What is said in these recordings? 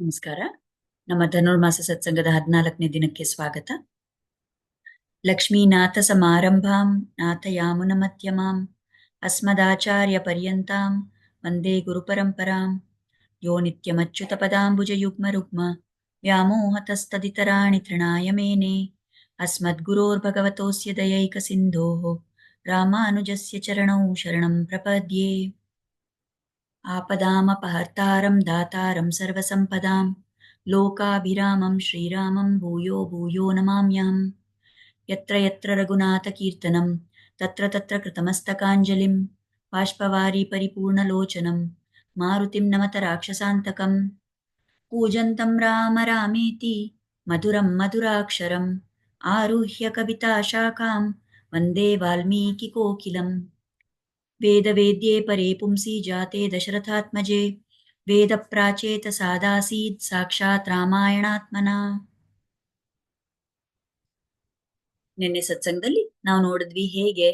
ನಮಸ್ಕಾರ. ನಮ್ಮ ಧನುರ್ಮಾಸ ಸತ್ಸಂಗದ ಹದಿನಾಲ್ಕನೇ ದಿನಕ್ಕೆ ಸ್ವಾಗತ. ಲಕ್ಷ್ಮೀನಾಥ ಸಮಾರಂಭಾಂ, ನಾಥಯಾಮುನ ಮಧ್ಯಮಾಂ, ಅಸ್ಮದಾಚಾರ್ಯ ಪರ್ಯಂತಾಂ, ವಂದೇ ಗುರುಪರಂಪರಾಂ ಯೋ ನಿತ್ಯಮಚ್ಯುತ ಪದಾಂಬುಜ ಯುಗ್ಮ ರುಗ್ಮ, ವ್ಯಾಮೋಹತಸ್ತದಿತರಾಣಿ ತೃಣಾಯ ಮೇನೆ ಅಸ್ಮದ್ಗುರೋರ್ಭಗವತೋಸ್ಯ ದಯೈಕ ಸಿಂಧೋ ರಾಮಾನುಜಸ್ಯ ಚರಣೌ ಶರಣಂ ಪ್ರಪದ್ಯೆ. आपदामपहर्तारं दातारं सर्वसम्पदां लोकाभिरामं श्रीरामं भूयो भूयो नमाम्यहम् यत्र यत्र रघुनाथकीर्तनं तत्र तत्र कृतमस्तकाञ्जलिं बाष्पवारी परिपूर्णलोचनं मारुतिं नमत राक्षसान्तकं कूजन्तं राम रामेति मधुरं मधुराक्षरम् आरुह्य कविताशाखां वन्दे वाल्मीकिकोकिलम् वेदवेद्ये परे पुंसि जाते दशरथात्मजे ವೇದಪ್ರಾಚೇತ ಸಾದಾಸೀದ್ ಸಾಕ್ಷಾತ್ ರಾಮಾಯಣಾತ್ಮನ ನಿನ್ನೆ ಸತ್ಸಂಗದಲ್ಲಿ ನಾವು ನೋಡಿದ್ವಿ ಹೇಗೆ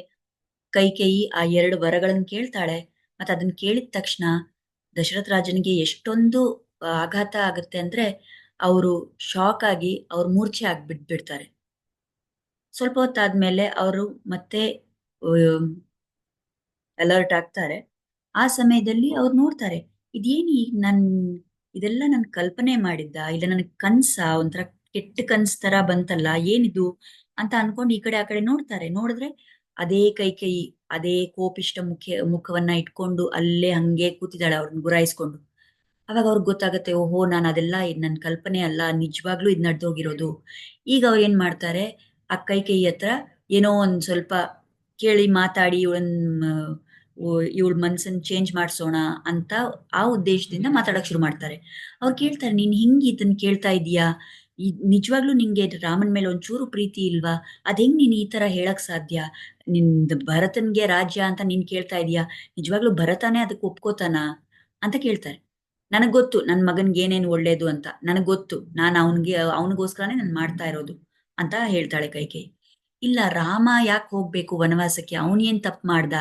ಕೈಕೇಯಿ ಆ ಎರಡು ವರಗಳನ್ನು ಕೇಳ್ತಾಳೆ ಮತ್ತೆ ಅದನ್ನ ಕೇಳಿದ ತಕ್ಷಣ ದಶರಥ ರಾಜನಿಗೆ ಎಷ್ಟೊಂದು ಆಘಾತ ಆಗುತ್ತೆ ಅಂದ್ರೆ ಅವರು ಶಾಕ್ ಆಗಿ ಅವ್ರು ಮೂರ್ಛೆ ಆಗ್ಬಿಟ್ಬಿಡ್ತಾರೆ ಸ್ವಲ್ಪ ಹೊತ್ತಾದ್ಮೇಲೆ ಅವರು ಮತ್ತೆ ಅಲರ್ಟ್ ಆಗ್ತಾರೆ. ಆ ಸಮಯದಲ್ಲಿ ಅವ್ರು ನೋಡ್ತಾರೆ, ಇದೇನು ನನ್, ಇದೆಲ್ಲ ನನ್ ಕಲ್ಪನೆ ಮಾಡಿದ್ದ, ಇಲ್ಲ ನನ್ ಕನ್ಸ, ಒಂಥರ ಕೆಟ್ಟ ಕನ್ಸ್ ತರ ಬಂತಲ್ಲ, ಏನಿದು ಅಂತ ಅನ್ಕೊಂಡು ಈ ಕಡೆ ಆ ಕಡೆ ನೋಡ್ತಾರೆ. ನೋಡಿದ್ರೆ ಅದೇ ಕೈ ಕೈ, ಅದೇ ಕೋಪಿಷ್ಟ ಮುಖ ಮುಖವನ್ನ ಇಟ್ಕೊಂಡು ಅಲ್ಲೇ ಹಂಗೆ ಕೂತಿದ್ದಾಳೆ ಅವ್ರನ್ನ ಗುರಾಯಿಸ್ಕೊಂಡು. ಅವಾಗ ಅವ್ರಿಗೆ ಗೊತ್ತಾಗತ್ತೆ, ಓಹೋ, ನಾನು ಅದೆಲ್ಲ ನನ್ನ ಕಲ್ಪನೆ ಅಲ್ಲ, ನಿಜವಾಗ್ಲೂ ಇದ್ ನಡ್ದೋಗಿರೋದು. ಈಗ ಅವ್ರು ಏನ್ ಮಾಡ್ತಾರೆ, ಆ ಕೈ ಕೈ ಹತ್ರ ಏನೋ ಒಂದ್ ಸ್ವಲ್ಪ ಕೇಳಿ ಮಾತಾಡಿ ಇವಳನ್ನ ಇವಳ ಮನ್ಸನ್ ಚೇಂಜ್ ಮಾಡಿಸೋಣ ಅಂತ ಆ ಉದ್ದೇಶದಿಂದ ಮಾತಾಡಕ್ ಶುರು ಮಾಡ್ತಾರೆ. ಅವ್ರು ಕೇಳ್ತಾರೆ, ನೀನ್ ಹಿಂಗ್ ಇದನ್ನ ಕೇಳ್ತಾ ಇದೀಯಾ? ನಿಜವಾಗ್ಲೂ ನಿಂಗೆ ರಾಮನ್ ಮೇಲೆ ಒಂಚೂರು ಪ್ರೀತಿ ಇಲ್ವಾ? ಅದ್ ಹೆಂಗ್ ನೀನ್ ಈ ತರ ಹೇಳಕ್ ಸಾಧ್ಯ? ನಿನ್ ಭರತನ್ಗೆ ರಾಜ್ಯ ಅಂತ ನೀನ್ ಕೇಳ್ತಾ ಇದೀಯಾ? ನಿಜವಾಗ್ಲೂ ಭರತನೇ ಅದಕ್ಕೆ ಒಪ್ಕೋತಾನ? ಅಂತ ಕೇಳ್ತಾರೆ. ನನಗ್ ಗೊತ್ತು, ನನ್ ಮಗನ್ಗೆ ಏನೇನು ಒಳ್ಳೇದು ಅಂತ. ನನಗ್ ಗೊತ್ತು, ನಾನು ಅವನ್ಗೆ, ಅವನಿಗೋಸ್ಕರನೇ ನಾನು ಮಾಡ್ತಾ ಇರೋದು ಅಂತ ಹೇಳ್ತಾಳೆ ಕೈಕೇಯಿ. ಇಲ್ಲ, ರಾಮ ಯಾಕೆ ಹೋಗ್ಬೇಕು ವನವಾಸಕ್ಕೆ? ಅವನೇನ್ ತಪ್ಪು ಮಾಡ್ದ?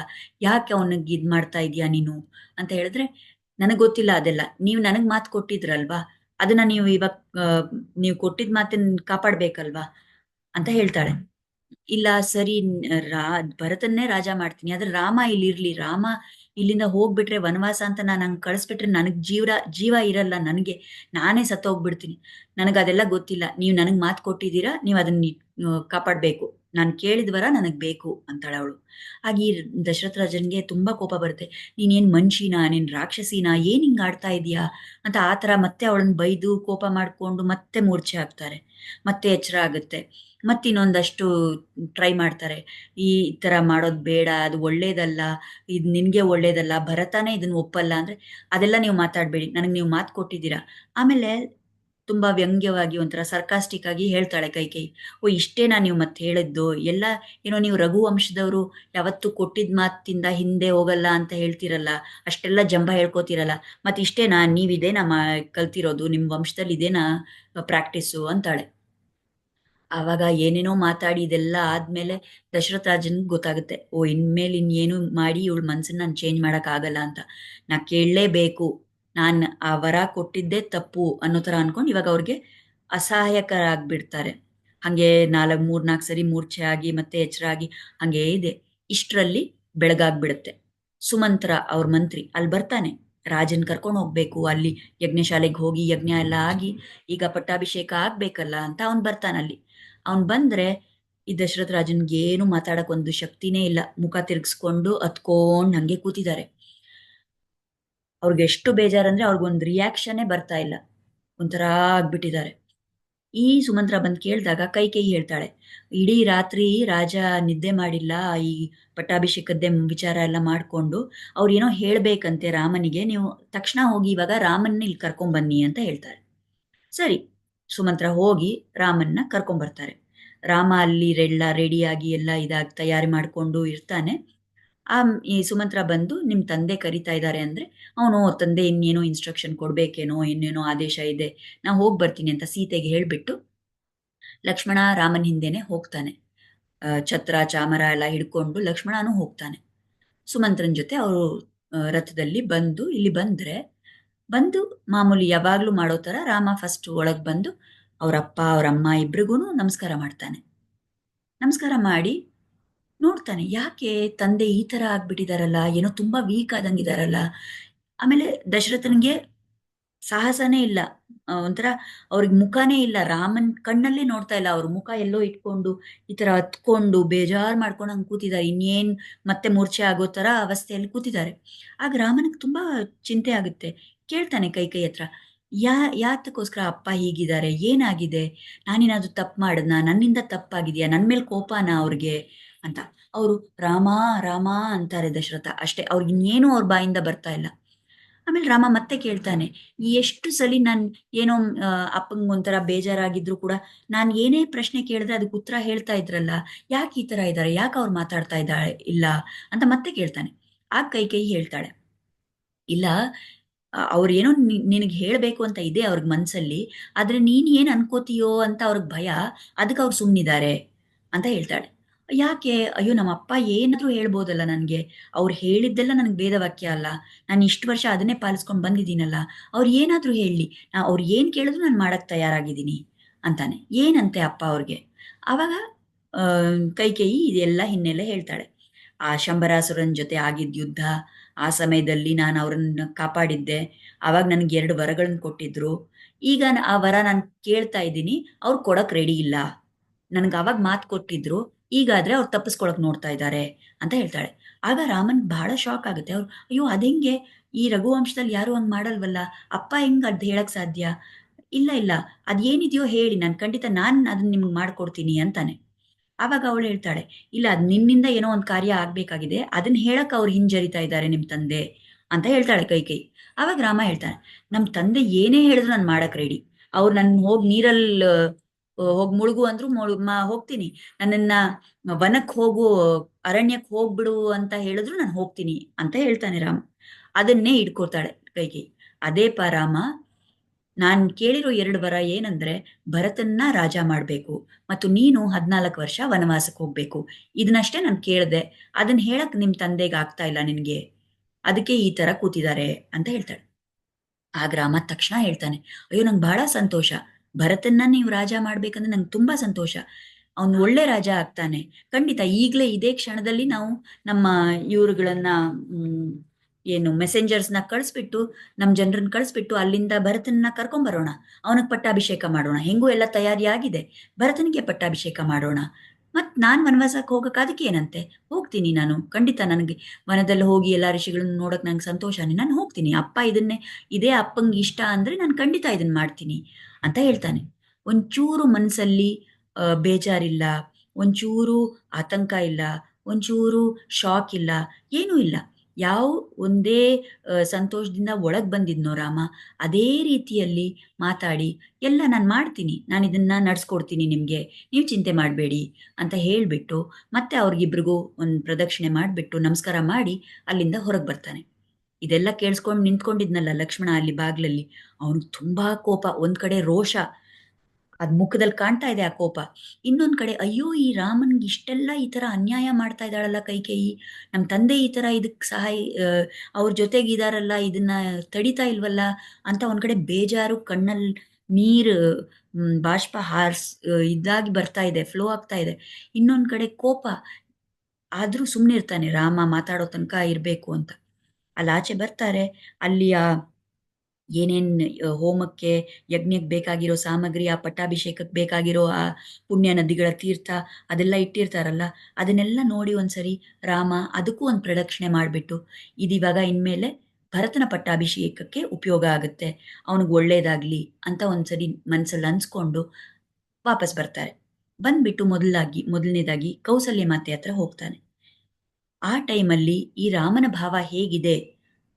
ಯಾಕೆ ಅವನಿಗೆ ಇದ್ ಮಾಡ್ತಾ ಇದೀಯಾ ನೀನು? ಅಂತ ಹೇಳಿದ್ರೆ, ನನಗ್ ಗೊತ್ತಿಲ್ಲ ಅದೆಲ್ಲ. ನೀವು ನನಗ್ ಮಾತು ಕೊಟ್ಟಿದ್ರಲ್ವಾ? ಅದನ್ನ ನೀವು ಇವಾಗ ನೀವು ಕೊಟ್ಟಿದ್ ಮಾತನ್ನ ಕಾಪಾಡ್ಬೇಕಲ್ವಾ? ಅಂತ ಹೇಳ್ತಾಳೆ. ಇಲ್ಲ, ಸರಿ, ರಾ, ಭರತನ್ನೇ ರಾಜ ಮಾಡ್ತೀನಿ. ಆದ್ರೆ ರಾಮ ಇಲ್ಲಿ ಇರ್ಲಿ ರಾಮ ಇಲ್ಲಿಂದ ಹೋಗ್ಬಿಟ್ರೆ ವನವಾಸ ಅಂತ ನಾನು ಹಂಗ್ ಕಳಿಸ್ಬಿಟ್ರೆ ನನಗ್ ಜೀವ ಜೀವ ಇರಲ್ಲ ನನಗೆ. ನಾನೇ ಸತ್ತೋಗ್ಬಿಡ್ತೀನಿ. ನನಗೆ ಅದೆಲ್ಲ ಗೊತ್ತಿಲ್ಲ. ನೀವು ನನಗೆ ಮಾತು ಕೊಟ್ಟಿದ್ದೀರಾ? ನೀವು ಅದನ್ನ ಕಾಪಾಡ್ಬೇಕು. ನಾನು ಕೇಳಿದ್ವರ ನನಗೆ ಬೇಕು ಅಂತಾಳೆ ಅವಳು. ಆಗ ಈ ದಶರಥ ರಾಜನ್ಗೆ ತುಂಬಾ ಕೋಪ ಬರುತ್ತೆ. ನೀನೇನ್ ಮನುಷ್ಯನಾ ನೀನ್ ರಾಕ್ಷಸಿನ, ಏನು ಹಿಂಗ್ ಆಡ್ತಾ ಇದೀಯಾ? ಅಂತ ಆ ಥರ ಮತ್ತೆ ಅವಳನ್ನ ಬೈದು ಕೋಪ ಮಾಡ್ಕೊಂಡು ಮತ್ತೆ ಮೂರ್ಛೆ ಹಾಕ್ತಾರೆ. ಮತ್ತೆ ಎಚ್ಚರ ಆಗುತ್ತೆ. ಮತ್ತಿನ್ನೊಂದಷ್ಟು ಟ್ರೈ ಮಾಡ್ತಾರೆ. ಈ ತರ ಮಾಡೋದು ಬೇಡ, ಅದು ಒಳ್ಳೇದಲ್ಲ, ಇದು ನಿನಗೆ ಒಳ್ಳೇದಲ್ಲ, ಭರತನೇ ಇದನ್ನ ಒಪ್ಪಲ್ಲ ಅಂದ್ರೆ ಅದೆಲ್ಲ ನೀವು ಮಾತಾಡಬೇಡಿ. ನನಗೆ ನೀವು ಮಾತು ಕೊಟ್ಟಿದ್ದೀರಾ. ಆಮೇಲೆ ತುಂಬಾ ವ್ಯಂಗ್ಯವಾಗಿ ಒಂಥರ ಸರ್ಕಾಸ್ಟಿಕ್ ಆಗಿ ಹೇಳ್ತಾಳೆ ಕೈಕೈ. ಓ, ಇಷ್ಟೇನಾ ನೀವು ಮತ್ತೆ ಹೇಳಿದ್ದು? ಎಲ್ಲ, ಏನೋ ನೀವು ರಘುವಂಶದವರು ಯಾವತ್ತು ಕೊಟ್ಟಿದ್ದ ಮಾತಿಂದ ಹಿಂದೆ ಹೋಗಲ್ಲ ಅಂತ ಹೇಳ್ತಿರಲ್ಲ. ಅಷ್ಟೆಲ್ಲ ಜಂಬ ಹೇಳ್ಕೋತಿರಲ್ಲ. ಮತ್ತೆ ಇಷ್ಟೇನಾ? ನೀವಿದೇನಾ ಮಾ, ಕಲ್ತಿರೋದು? ನಿಮ್ ವಂಶದಲ್ಲಿ ಇದೇನಾ ಪ್ರಾಕ್ಟೀಸು ಅಂತಾಳೆ. ಆವಾಗ ಏನೇನೋ ಮಾತಾಡಿ ಇದೆಲ್ಲ ಆದ್ಮೇಲೆ ದಶರಥ ರಾಜನ್ ಗೊತ್ತಾಗುತ್ತೆ. ಓ, ಇನ್ಮೇಲೆ ಇನ್ಏನು ಮಾಡಿ ಇವಳ ಮನ್ಸನ್ನ ನಾನು ಚೇಂಜ್ ಮಾಡೋಕ್ಕಾಗಲ್ಲ ಅಂತ. ನಾ ಕೇಳಲೇಬೇಕು. ನಾನ್ ಆ ವರ ಕೊಟ್ಟಿದ್ದೇ ತಪ್ಪು ಅನ್ನೋ ಥರ ಅನ್ಕೊಂಡು ಇವಾಗ ಅವ್ರಿಗೆ ಅಸಹಾಯಕರಾಗ್ಬಿಡ್ತಾರೆ. ಹಂಗೆ ನಾಲ್ಕು ಮೂರ್ನಾಲ್ಕು ಸರಿ ಮೂರ್ಛೆ ಆಗಿ ಮತ್ತೆ ಎಚ್ಚರ ಆಗಿ ಹಂಗೆ ಇದೆ. ಇಷ್ಟರಲ್ಲಿ ಬೆಳಗಾಗ್ಬಿಡುತ್ತೆ. ಸುಮಂತ್ರ ಅವ್ರ ಮಂತ್ರಿ ಅಲ್ಲಿ ಬರ್ತಾನೆ. ರಾಜನ್ ಕರ್ಕೊಂಡು ಹೋಗ್ಬೇಕು. ಅಲ್ಲಿ ಯಜ್ಞಶಾಲೆಗೆ ಹೋಗಿ ಯಜ್ಞ ಎಲ್ಲ ಆಗಿ ಈಗ ಪಟ್ಟಾಭಿಷೇಕ ಆಗ್ಬೇಕಲ್ಲ ಅಂತ ಅವ್ನ್ ಬರ್ತಾನಲ್ಲಿ ಅವ್ನ್ ಬಂದ್ರೆ ಈ ದಶರಥ ರಾಜನ್ಗೆ ಏನು ಮಾತಾಡಕ್ ಒಂದು ಶಕ್ತಿನೇ ಇಲ್ಲ. ಮುಖ ತಿರ್ಗಿಸ್ಕೊಂಡು ಅತ್ಕೊಂಡ್ ಹಂಗೆ ಕೂತಿದ್ದಾರೆ. ಅವ್ರಿಗೆ ಎಷ್ಟು ಬೇಜಾರಂದ್ರೆ ಅವ್ರಿಗೊಂದು ರಿಯಾಕ್ಷನ್ನೇ ಬರ್ತಾ ಇಲ್ಲ. ಒಂಥರ ಆಗ್ಬಿಟ್ಟಿದ್ದಾರೆ. ಈ ಸುಮಂತ್ರ ಬಂದು ಕೇಳಿದಾಗ ಕೈ ಕೈ ಹೇಳ್ತಾಳೆ. ಇಡೀ ರಾತ್ರಿ ರಾಜ ನಿದ್ದೆ ಮಾಡಿಲ್ಲ, ಈ ಪಟ್ಟಾಭಿಷೇಕದ್ದೇ ವಿಚಾರ ಎಲ್ಲ ಮಾಡಿಕೊಂಡು ಅವ್ರು ಏನೋ ಹೇಳ್ಬೇಕಂತೆ ರಾಮನಿಗೆ, ನೀವು ತಕ್ಷಣ ಹೋಗಿ ಇವಾಗ ರಾಮನ್ನ ಇಲ್ಲಿ ಕರ್ಕೊಂಬನ್ನಿ ಅಂತ ಹೇಳ್ತಾರೆ. ಸರಿ, ಸುಮಂತ್ರ ಹೋಗಿ ರಾಮನ್ನ ಕರ್ಕೊಂಬರ್ತಾರೆ ರಾಮ ಅಲ್ಲಿ ಎಲ್ಲ ರೆಡಿಯಾಗಿ ಎಲ್ಲ ಇದಾಗಿ ತಯಾರಿ ಮಾಡ್ಕೊಂಡು ಇರ್ತಾನೆ. ಆ ಈ ಸುಮಂತ್ರ ಬಂದು ನಿಮ್ಮ ತಂದೆ ಕರಿತಾ ಇದ್ದಾರೆ ಅಂದರೆ, ಅವನು ತಂದೆ ಇನ್ನೇನೋ ಇನ್ಸ್ಟ್ರಕ್ಷನ್ ಕೊಡಬೇಕೇನೋ, ಇನ್ನೇನೋ ಆದೇಶ ಇದೆ, ನಾ ಹೋಗಿ ಬರ್ತೀನಿ ಅಂತ ಸೀತೆಗೆ ಹೇಳಿಬಿಟ್ಟು ಲಕ್ಷ್ಮಣ ರಾಮನ ಹಿಂದೆನೆ ಹೋಗ್ತಾನೆ. ಛತ್ರ, ಚಾಮರ ಎಲ್ಲ ಹಿಡ್ಕೊಂಡು ಲಕ್ಷ್ಮಣನೂ ಹೋಗ್ತಾನೆ. ಸುಮಂತ್ರನ ಜೊತೆ ಅವರು ರಥದಲ್ಲಿ ಬಂದು, ಇಲ್ಲಿ ಬಂದರೆ, ಬಂದು ಮಾಮೂಲಿ ಯಾವಾಗಲೂ ಮಾಡೋ ಥರ ರಾಮ ಫಸ್ಟ್ ಒಳಗೆ ಬಂದು ಅವರಪ್ಪ ಅವರಮ್ಮ ಇಬ್ರಿಗೂ ನಮಸ್ಕಾರ ಮಾಡ್ತಾನೆ. ನಮಸ್ಕಾರ ಮಾಡಿ ನೋಡ್ತಾನೆ, ಯಾಕೆ ತಂದೆ ಈ ತರ ಆಗ್ಬಿಟ್ಟಿದಾರಲ್ಲ? ಏನೋ ತುಂಬಾ ವೀಕ್ ಆದಂಗಿದಾರಲ್ಲ? ಆಮೇಲೆ ದಶರಥನ್ಗೆ ಸಾಹಸನೇ ಇಲ್ಲ. ಒಂಥರ ಅವ್ರಿಗೆ ಮುಖನೇ ಇಲ್ಲ. ರಾಮನ್ ಕಣ್ಣಲ್ಲೇ ನೋಡ್ತಾ ಇಲ್ಲ. ಅವ್ರ ಮುಖ ಎಲ್ಲೋ ಇಟ್ಕೊಂಡು, ಈ ತರ ಹತ್ಕೊಂಡು, ಬೇಜಾರ್ ಮಾಡ್ಕೊಂಡು ಹಂಗ್ ಕೂತಿದ್ದಾರೆ. ಇನ್ನೇನ್ ಮತ್ತೆ ಮೂರ್ಛೆ ಆಗೋ ತರ ಅವಸ್ಥೆಯಲ್ಲಿ ಕೂತಿದ್ದಾರೆ. ಆಗ ರಾಮನಿಗೆ ತುಂಬಾ ಚಿಂತೆ ಆಗುತ್ತೆ. ಕೇಳ್ತಾನೆ ಕೈ ಕೈ ಹತ್ರ, ಯಾ, ಯಾತಕ್ಕೋಸ್ಕರ ಅಪ್ಪ ಹೀಗಿದ್ದಾರೆ? ಏನಾಗಿದೆ? ನಾನೇನಾದ್ರು ತಪ್ಪು ಮಾಡದ್ನ? ನನ್ನಿಂದ ತಪ್ಪಾಗಿದೆಯಾ? ನನ್ ಮೇಲೆ ಕೋಪನಾ ಅವ್ರಿಗೆ? ಅಂತ. ಅವರು, ರಾಮ ರಾಮ ಅಂತಾರೆ ದಶರಥ. ಅಷ್ಟೇ ಅವ್ರಿಗೆ ಇನ್ನೇನು ಅವ್ರ ಬಾಯಿಂದ ಬರ್ತಾ ಇಲ್ಲ. ಆಮೇಲೆ ರಾಮ ಮತ್ತೆ ಕೇಳ್ತಾನೆ, ಎಷ್ಟು ಸಲಿ ನಾನು ಏನೋ ಅಪ್ಪಂಗ್ ಒಂಥರ ಬೇಜಾರಾಗಿದ್ರು ಕೂಡ ನಾನು ಏನೇ ಪ್ರಶ್ನೆ ಕೇಳಿದ್ರೆ ಅದಕ್ಕೆ ಉತ್ತರ ಹೇಳ್ತಾ ಇದ್ರಲ್ಲ, ಯಾಕೆ ಈ ತರ ಇದ್ದಾರೆ ಯಾಕೆ ಅವ್ರು ಮಾತಾಡ್ತಾ ಇದ್ದಾಳೆ, ಇಲ್ಲ? ಅಂತ ಮತ್ತೆ ಕೇಳ್ತಾನೆ. ಆ ಕೈ ಕೈ ಹೇಳ್ತಾಳೆ, ಇಲ್ಲ ಅವ್ರು ಏನೋ ನಿನಗೆ ಹೇಳಬೇಕು ಅಂತ ಇದೆ ಅವ್ರಿಗೆ ಮನಸ್ಸಲ್ಲಿ ಆದ್ರೆ ನೀನ್ ಏನ್ ಅನ್ಕೋತೀಯೋ ಅಂತ ಅವ್ರಿಗೆ ಭಯ, ಅದಕ್ಕೆ ಅವ್ರು ಸುಮ್ಮನಿದ್ದಾರೆ ಅಂತ ಹೇಳ್ತಾಳೆ. ಯಾಕೆ? ಅಯ್ಯೋ, ನಮ್ಮ ಅಪ್ಪ ಏನಾದ್ರೂ ಹೇಳ್ಬೋದಲ್ಲ ನನಗೆ. ಅವ್ರು ಹೇಳಿದ್ದೆಲ್ಲ ನನಗೆ ವೇದವಾಕ್ಯ ಅಲ್ಲ. ನಾನು ಇಷ್ಟು ವರ್ಷ ಅದನ್ನೇ ಪಾಲಿಸ್ಕೊಂಡು ಬಂದಿದ್ದೀನಲ್ಲ. ಅವ್ರು ಏನಾದರೂ ಹೇಳಿ. ನಾ ಅವ್ರು ಏನ್ ಕೇಳಿದ್ರು ನಾನು ಮಾಡಕ್ ತಯಾರಾಗಿದ್ದೀನಿ ಅಂತಾನೆ. ಏನಂತೆ ಅಪ್ಪ ಅವ್ರಿಗೆ? ಆವಾಗ ಕೈಕೇಯಿ ಇದೆಲ್ಲ ಹಿನ್ನೆಲೆ ಹೇಳ್ತಾಳೆ. ಆ ಶಂಬರಾಸುರನ್ ಜೊತೆ ಆಗಿದ್ದ ಯುದ್ಧ, ಆ ಸಮಯದಲ್ಲಿ ನಾನು ಅವ್ರನ್ನ ಕಾಪಾಡಿದ್ದೆ. ಅವಾಗ ನನಗೆ ಎರಡು ವರಗಳನ್ನ ಕೊಟ್ಟಿದ್ರು. ಈಗ ಆ ವರ ನಾನು ಕೇಳ್ತಾ ಇದ್ದೀನಿ. ಅವ್ರು ಕೊಡಕ್ ರೆಡಿ ಇಲ್ಲ. ನನಗೆ ಅವಾಗ ಮಾತು ಕೊಟ್ಟಿದ್ರು. ಈಗಾದ್ರೆ ಅವ್ರು ತಪ್ಪಿಸ್ಕೊಳಕ್ ನೋಡ್ತಾ ಇದ್ದಾರೆ ಅಂತ ಹೇಳ್ತಾಳೆ. ಆಗ ರಾಮನ್ ಬಹಳ ಶಾಕ್ ಆಗುತ್ತೆ. ಅವ್ರು, ಅಯ್ಯೋ, ಅದೆಂಗೆ? ಈ ರಘುವಂಶದಲ್ಲಿ ಯಾರು ಹಂಗ್ ಮಾಡಲ್ವಲ್ಲ? ಅಪ್ಪ ಹೆಂಗ್ ಅದ್ ಹೇಳಕ್ ಸಾಧ್ಯ? ಇಲ್ಲ ಇಲ್ಲ ಅದೇನಿದೆಯೋ ಹೇಳಿ, ನಾನು ಖಂಡಿತ ನಾನ್ ಅದನ್ನ ನಿಮ್ಗೆ ಮಾಡ್ಕೊಡ್ತೀನಿ ಅಂತಾನೆ. ಆವಾಗ ಅವಳು ಹೇಳ್ತಾಳೆ, ಇಲ್ಲ, ಅದ್ ನಿನ್ನಿಂದ ಏನೋ ಒಂದ್ ಕಾರ್ಯ ಆಗ್ಬೇಕಾಗಿದೆ. ಅದನ್ನ ಹೇಳಕ್ ಅವ್ರು ಹಿಂಜರಿತಾ ಇದ್ದಾರೆ ನಿಮ್ ತಂದೆ ಅಂತ ಹೇಳ್ತಾಳೆ ಕೈ ಕೈ. ಆವಾಗ ರಾಮ ಹೇಳ್ತಾನೆ, ನಮ್ ತಂದೆ ಏನೇ ಹೇಳಿದ್ರು ನಾನು ಮಾಡಕ್ ರೆಡಿ ಅವ್ರು ನನ್ ಹೋಗಿ ನೀರಲ್ಲಿ ಹೋಗ್ ಮುಳುಗು ಅಂದ್ರು ಮ- ಹೋಗ್ತೀನಿ. ನನ್ನನ್ನ ವನಕ್ ಹೋಗು, ಅರಣ್ಯಕ್ ಹೋಗ್ಬಿಡು ಅಂತ ಹೇಳಿದ್ರು ನಾನು ಹೋಗ್ತೀನಿ ಅಂತ ಹೇಳ್ತಾನೆ ರಾಮ. ಅದನ್ನೇ ಇಟ್ಕೊಳ್ತಾಳೆ ಕೈಗೆ. ಅದೇ ಪ ರಾಮ, ನಾನ್ ಕೇಳಿರೋ ಎರಡು ವರ ಏನಂದ್ರೆ ಭರತನ್ನ ರಾಜ ಮಾಡ್ಬೇಕು ಮತ್ತು ನೀನು ಹದ್ನಾಲ್ಕು ವರ್ಷ ವನವಾಸಕ್ಕೆ ಹೋಗ್ಬೇಕು. ಇದನ್ನಷ್ಟೇ ನಾನು ಕೇಳಿದೆ. ಅದನ್ನ ಹೇಳಕ್ ನಿಮ್ ತಂದೆಗೆ ಆಗ್ತಾ ಇಲ್ಲ ನಿನ್ಗೆ. ಅದಕ್ಕೆ ಈ ತರ ಕೂತಿದ್ದಾರೆ ಅಂತ ಹೇಳ್ತಾಳೆ. ಆಗ ರಾಮ ತಕ್ಷಣ ಹೇಳ್ತಾನೆ, ಅಯ್ಯೋ ನಂಗೆ ಬಹಳ ಸಂತೋಷ. ಭರತನ್ನ ನೀವು ರಾಜ ಮಾಡ್ಬೇಕಂದ್ರೆ ನಂಗೆ ತುಂಬಾ ಸಂತೋಷ. ಅವನು ಒಳ್ಳೆ ರಾಜ ಆಗ್ತಾನೆ. ಖಂಡಿತ ಈಗ್ಲೇ ಇದೇ ಕ್ಷಣದಲ್ಲಿ ನಾವು ನಮ್ಮ ಇವರುಗಳನ್ನ ಏನು ಮೆಸೆಂಜರ್ಸ್ನ ಕಳಿಸ್ಬಿಟ್ಟು ನಮ್ಮ ಜನರನ್ನ ಕಳಿಸ್ಬಿಟ್ಟು ಅಲ್ಲಿಂದ ಭರತನ್ನ ಕರ್ಕೊಂಡ್ ಬರೋಣ ಅವನಿಗೆ ಪಟ್ಟಾಭಿಷೇಕ ಮಾಡೋಣ. ಹೆಂಗೂ ಎಲ್ಲ ತಯಾರಿ ಆಗಿದೆ ಭರತನಿಗೆ ಪಟ್ಟಾಭಿಷೇಕ ಮಾಡೋಣ. ಮತ್ ನಾನ್ ವನವಾಸಕ್ಕೆ ಹೋಗಕ್ ಅದಕ್ಕೆ ಏನಂತೆ? ಹೋಗ್ತೀನಿ ನಾನು. ಖಂಡಿತ ನನಗೆ ವನದಲ್ಲಿ ಹೋಗಿ ಎಲ್ಲಾ ಋಷಿಗಳನ್ನ ನೋಡಕ್ ನಂಗೆ ಸಂತೋಷನೇ. ನಾನು ಹೋಗ್ತೀನಿ. ಅಪ್ಪ ಇದನ್ನೇ, ಇದೇ ಅಪ್ಪಂಗೆ ಇಷ್ಟ ಅಂದ್ರೆ ನಾನು ಖಂಡಿತ ಇದನ್ನ ಮಾಡ್ತೀನಿ. ಅಂತ ಹೇಳ್ತಾನೆ. ಒಂಚೂರು ಮನಸ್ಸಲ್ಲಿ ಬೇಜಾರಿಲ್ಲ, ಒಂಚೂರು ಆತಂಕ ಇಲ್ಲ, ಒಂಚೂರು ಶಾಕ್ ಇಲ್ಲ, ಏನೂ ಇಲ್ಲ. ಯಾವ ಒಂದೇ ಸಂತೋಷದಿಂದ ಒಳಗೆ ಬಂದಿದ್ನೋ ರಾಮ, ಅದೇ ರೀತಿಯಲ್ಲಿ ಮಾತಾಡಿ, ಎಲ್ಲ ನಾನು ಮಾಡ್ತೀನಿ, ನಾನು ಇದನ್ನ ನಡೆಸ್ಕೊಡ್ತೀನಿ ನಿಮಗೆ, ನೀವು ಚಿಂತೆ ಮಾಡಬೇಡಿ ಅಂತ ಹೇಳಿಬಿಟ್ಟು ಮತ್ತೆ ಅವ್ರಿಗಿಬ್ರಿಗೂ ಒಂದು ಪ್ರದಕ್ಷಿಣೆ ಮಾಡಿಬಿಟ್ಟು ನಮಸ್ಕಾರ ಮಾಡಿ ಅಲ್ಲಿಂದ ಹೊರಗೆ ಬರ್ತಾನೆ. ಇದೆಲ್ಲ ಕೇಳಿಸ್ಕೊಂಡು ನಿಂತ್ಕೊಂಡಿದ್ನಲ್ಲ ಲಕ್ಷ್ಮಣ ಅಲ್ಲಿ ಬಾಗ್ಲಲ್ಲಿ. ಅವನಿಗೆ ತುಂಬಾ ಕೋಪ, ಒಂದ್ ಕಡೆ ರೋಷ. ಅದ್ ಮುಖದಲ್ಲಿ ಕಾಣ್ತಾ ಇದೆ ಆ ಕೋಪ. ಇನ್ನೊಂದ್ ಕಡೆ, ಅಯ್ಯೋ, ಈ ರಾಮನ್ಗೆ ಇಷ್ಟೆಲ್ಲ ಈ ತರ ಅನ್ಯಾಯ ಮಾಡ್ತಾ ಇದ್ದಾಳಲ್ಲ ಕೈಕೇಯಿ. ನಮ್ ತಂದೆ ಈ ತರ ಇದಕ್ ಸಹಾಯ ಅವ್ರ ಜೊತೆಗೆ ಇದಾರಲ್ಲ, ಇದನ್ನ ತಡಿತಾ ಇಲ್ವಲ್ಲ ಅಂತ ಒಂದ್ ಕಡೆ ಬೇಜಾರು ಕಣ್ಣಲ್ಲಿ ನೀರ್ ಬಾಷ್ಪ ಹಾರ್ಸ್ ಇದಾಗಿ ಬರ್ತಾ ಇದೆ, ಫ್ಲೋ ಆಗ್ತಾ ಇದೆ. ಇನ್ನೊಂದ್ ಕಡೆ ಕೋಪ. ಆದ್ರೂ ಸುಮ್ಮನೆ ಇರ್ತಾನೆ ರಾಮ ಮಾತಾಡೋ ತನಕ ಇರ್ಬೇಕು ಅಂತ. ಅಲ್ಲಿ ಆಚೆ ಬರ್ತಾರೆ. ಅಲ್ಲಿಯ ಏನೇನ್ ಹೋಮಕ್ಕೆ ಯಜ್ಞಕ್ಕೆ ಬೇಕಾಗಿರೋ ಸಾಮಗ್ರಿ, ಆ ಪಟ್ಟಾಭಿಷೇಕಕ್ಕೆ ಬೇಕಾಗಿರೋ ಆ ಪುಣ್ಯ ನದಿಗಳ ತೀರ್ಥ ಅದೆಲ್ಲ ಇಟ್ಟಿರ್ತಾರಲ್ಲ, ಅದನ್ನೆಲ್ಲ ನೋಡಿ ಒಂದ್ಸರಿ ರಾಮ ಅದಕ್ಕೂ ಒಂದು ಪ್ರದಕ್ಷಿಣೆ ಮಾಡಿಬಿಟ್ಟು, ಇದಿವಾಗ ಇನ್ಮೇಲೆ ಭರತನ ಪಟ್ಟಾಭಿಷೇಕಕ್ಕೆ ಉಪಯೋಗ ಆಗುತ್ತೆ. ಅವನಿಗೆ ಒಳ್ಳೇದಾಗ್ಲಿ ಅಂತ ಒಂದ್ಸರಿ ಮನಸ್ಸಲ್ಲಿ ಅನ್ಸ್ಕೊಂಡು ವಾಪಸ್ ಬರ್ತಾರೆ. ಬಂದ್ಬಿಟ್ಟು ಮೊದಲಾಗಿ, ಮೊದಲನೇದಾಗಿ ಕೌಸಲ್ಯ ಮಾತೆ ಹತ್ರ ಹೋಗ್ತಾನೆ. ಆ ಟೈಮಲ್ಲಿ ಈ ರಾಮನ ಭಾವ ಹೇಗಿದೆ?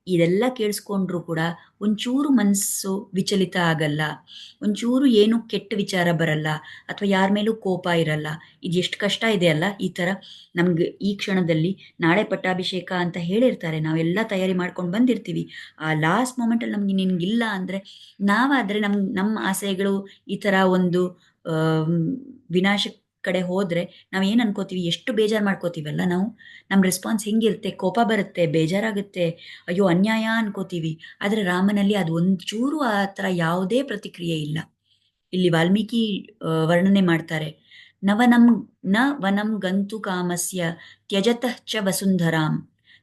ಇದೆಲ್ಲ ಕೇಳಿಸ್ಕೊಂಡ್ರು ಕೂಡ ಒಂಚೂರು ಮನಸ್ಸು ವಿಚಲಿತ ಆಗಲ್ಲ. ಒಂಚೂರು ಏನು ಕೆಟ್ಟ ವಿಚಾರ ಬರಲ್ಲ. ಅಥವಾ ಯಾರ ಮೇಲೂ ಕೋಪ ಇರಲ್ಲ. ಇದು ಎಷ್ಟು ಕಷ್ಟ ಇದೆ ಅಲ್ಲ? ಈ ಥರ ನಮ್ಗೆ ಈ ಕ್ಷಣದಲ್ಲಿ ನಾಳೆ ಪಟ್ಟಾಭಿಷೇಕ ಅಂತ ಹೇಳಿರ್ತಾರೆ. ನಾವೆಲ್ಲ ತಯಾರಿ ಮಾಡ್ಕೊಂಡು ಬಂದಿರ್ತೀವಿ. ಆ ಲಾಸ್ಟ್ ಮೂಮೆಂಟಲ್ಲಿ ನಮ್ಗೆ ನಿನಗಿಲ್ಲ ಅಂದರೆ ನಾವಾದರೆ ನಮ್ಮ ನಮ್ಮ ಆಸೆಗಳು ಈ ಥರ ಒಂದು ವಿನಾಶ ಕಡೆ ಹೋದ್ರೆ ನಾವ್ ಏನ್ ಅನ್ಕೋತೀವಿ? ಎಷ್ಟು ಬೇಜಾರ್ ಮಾಡ್ಕೋತೀವಲ್ಲ ನಾವು? ನಮ್ ರೆಸ್ಪಾನ್ಸ್ ಹೆಂಗಿರುತ್ತೆ? ಕೋಪ ಬರುತ್ತೆ, ಬೇಜಾರಾಗುತ್ತೆ. ಅಯ್ಯೋ, ಅನ್ಯಾಯ ಅನ್ಕೋತೀವಿ. ಆದ್ರೆ ರಾಮನಲ್ಲಿ ಅದು ಒಂಚೂರು ಆ ತರ ಯಾವುದೇ ಪ್ರತಿಕ್ರಿಯೆ ಇಲ್ಲ. ಇಲ್ಲಿ ವಾಲ್ಮೀಕಿ ವರ್ಣನೆ ಮಾಡ್ತಾರೆ. ನವನಂ ನ ವನಂ ಗಂತು ಕಾಮಸ್ಯ ತ್ಯಜತಃ ಚ ವಸುಂಧರಾಂ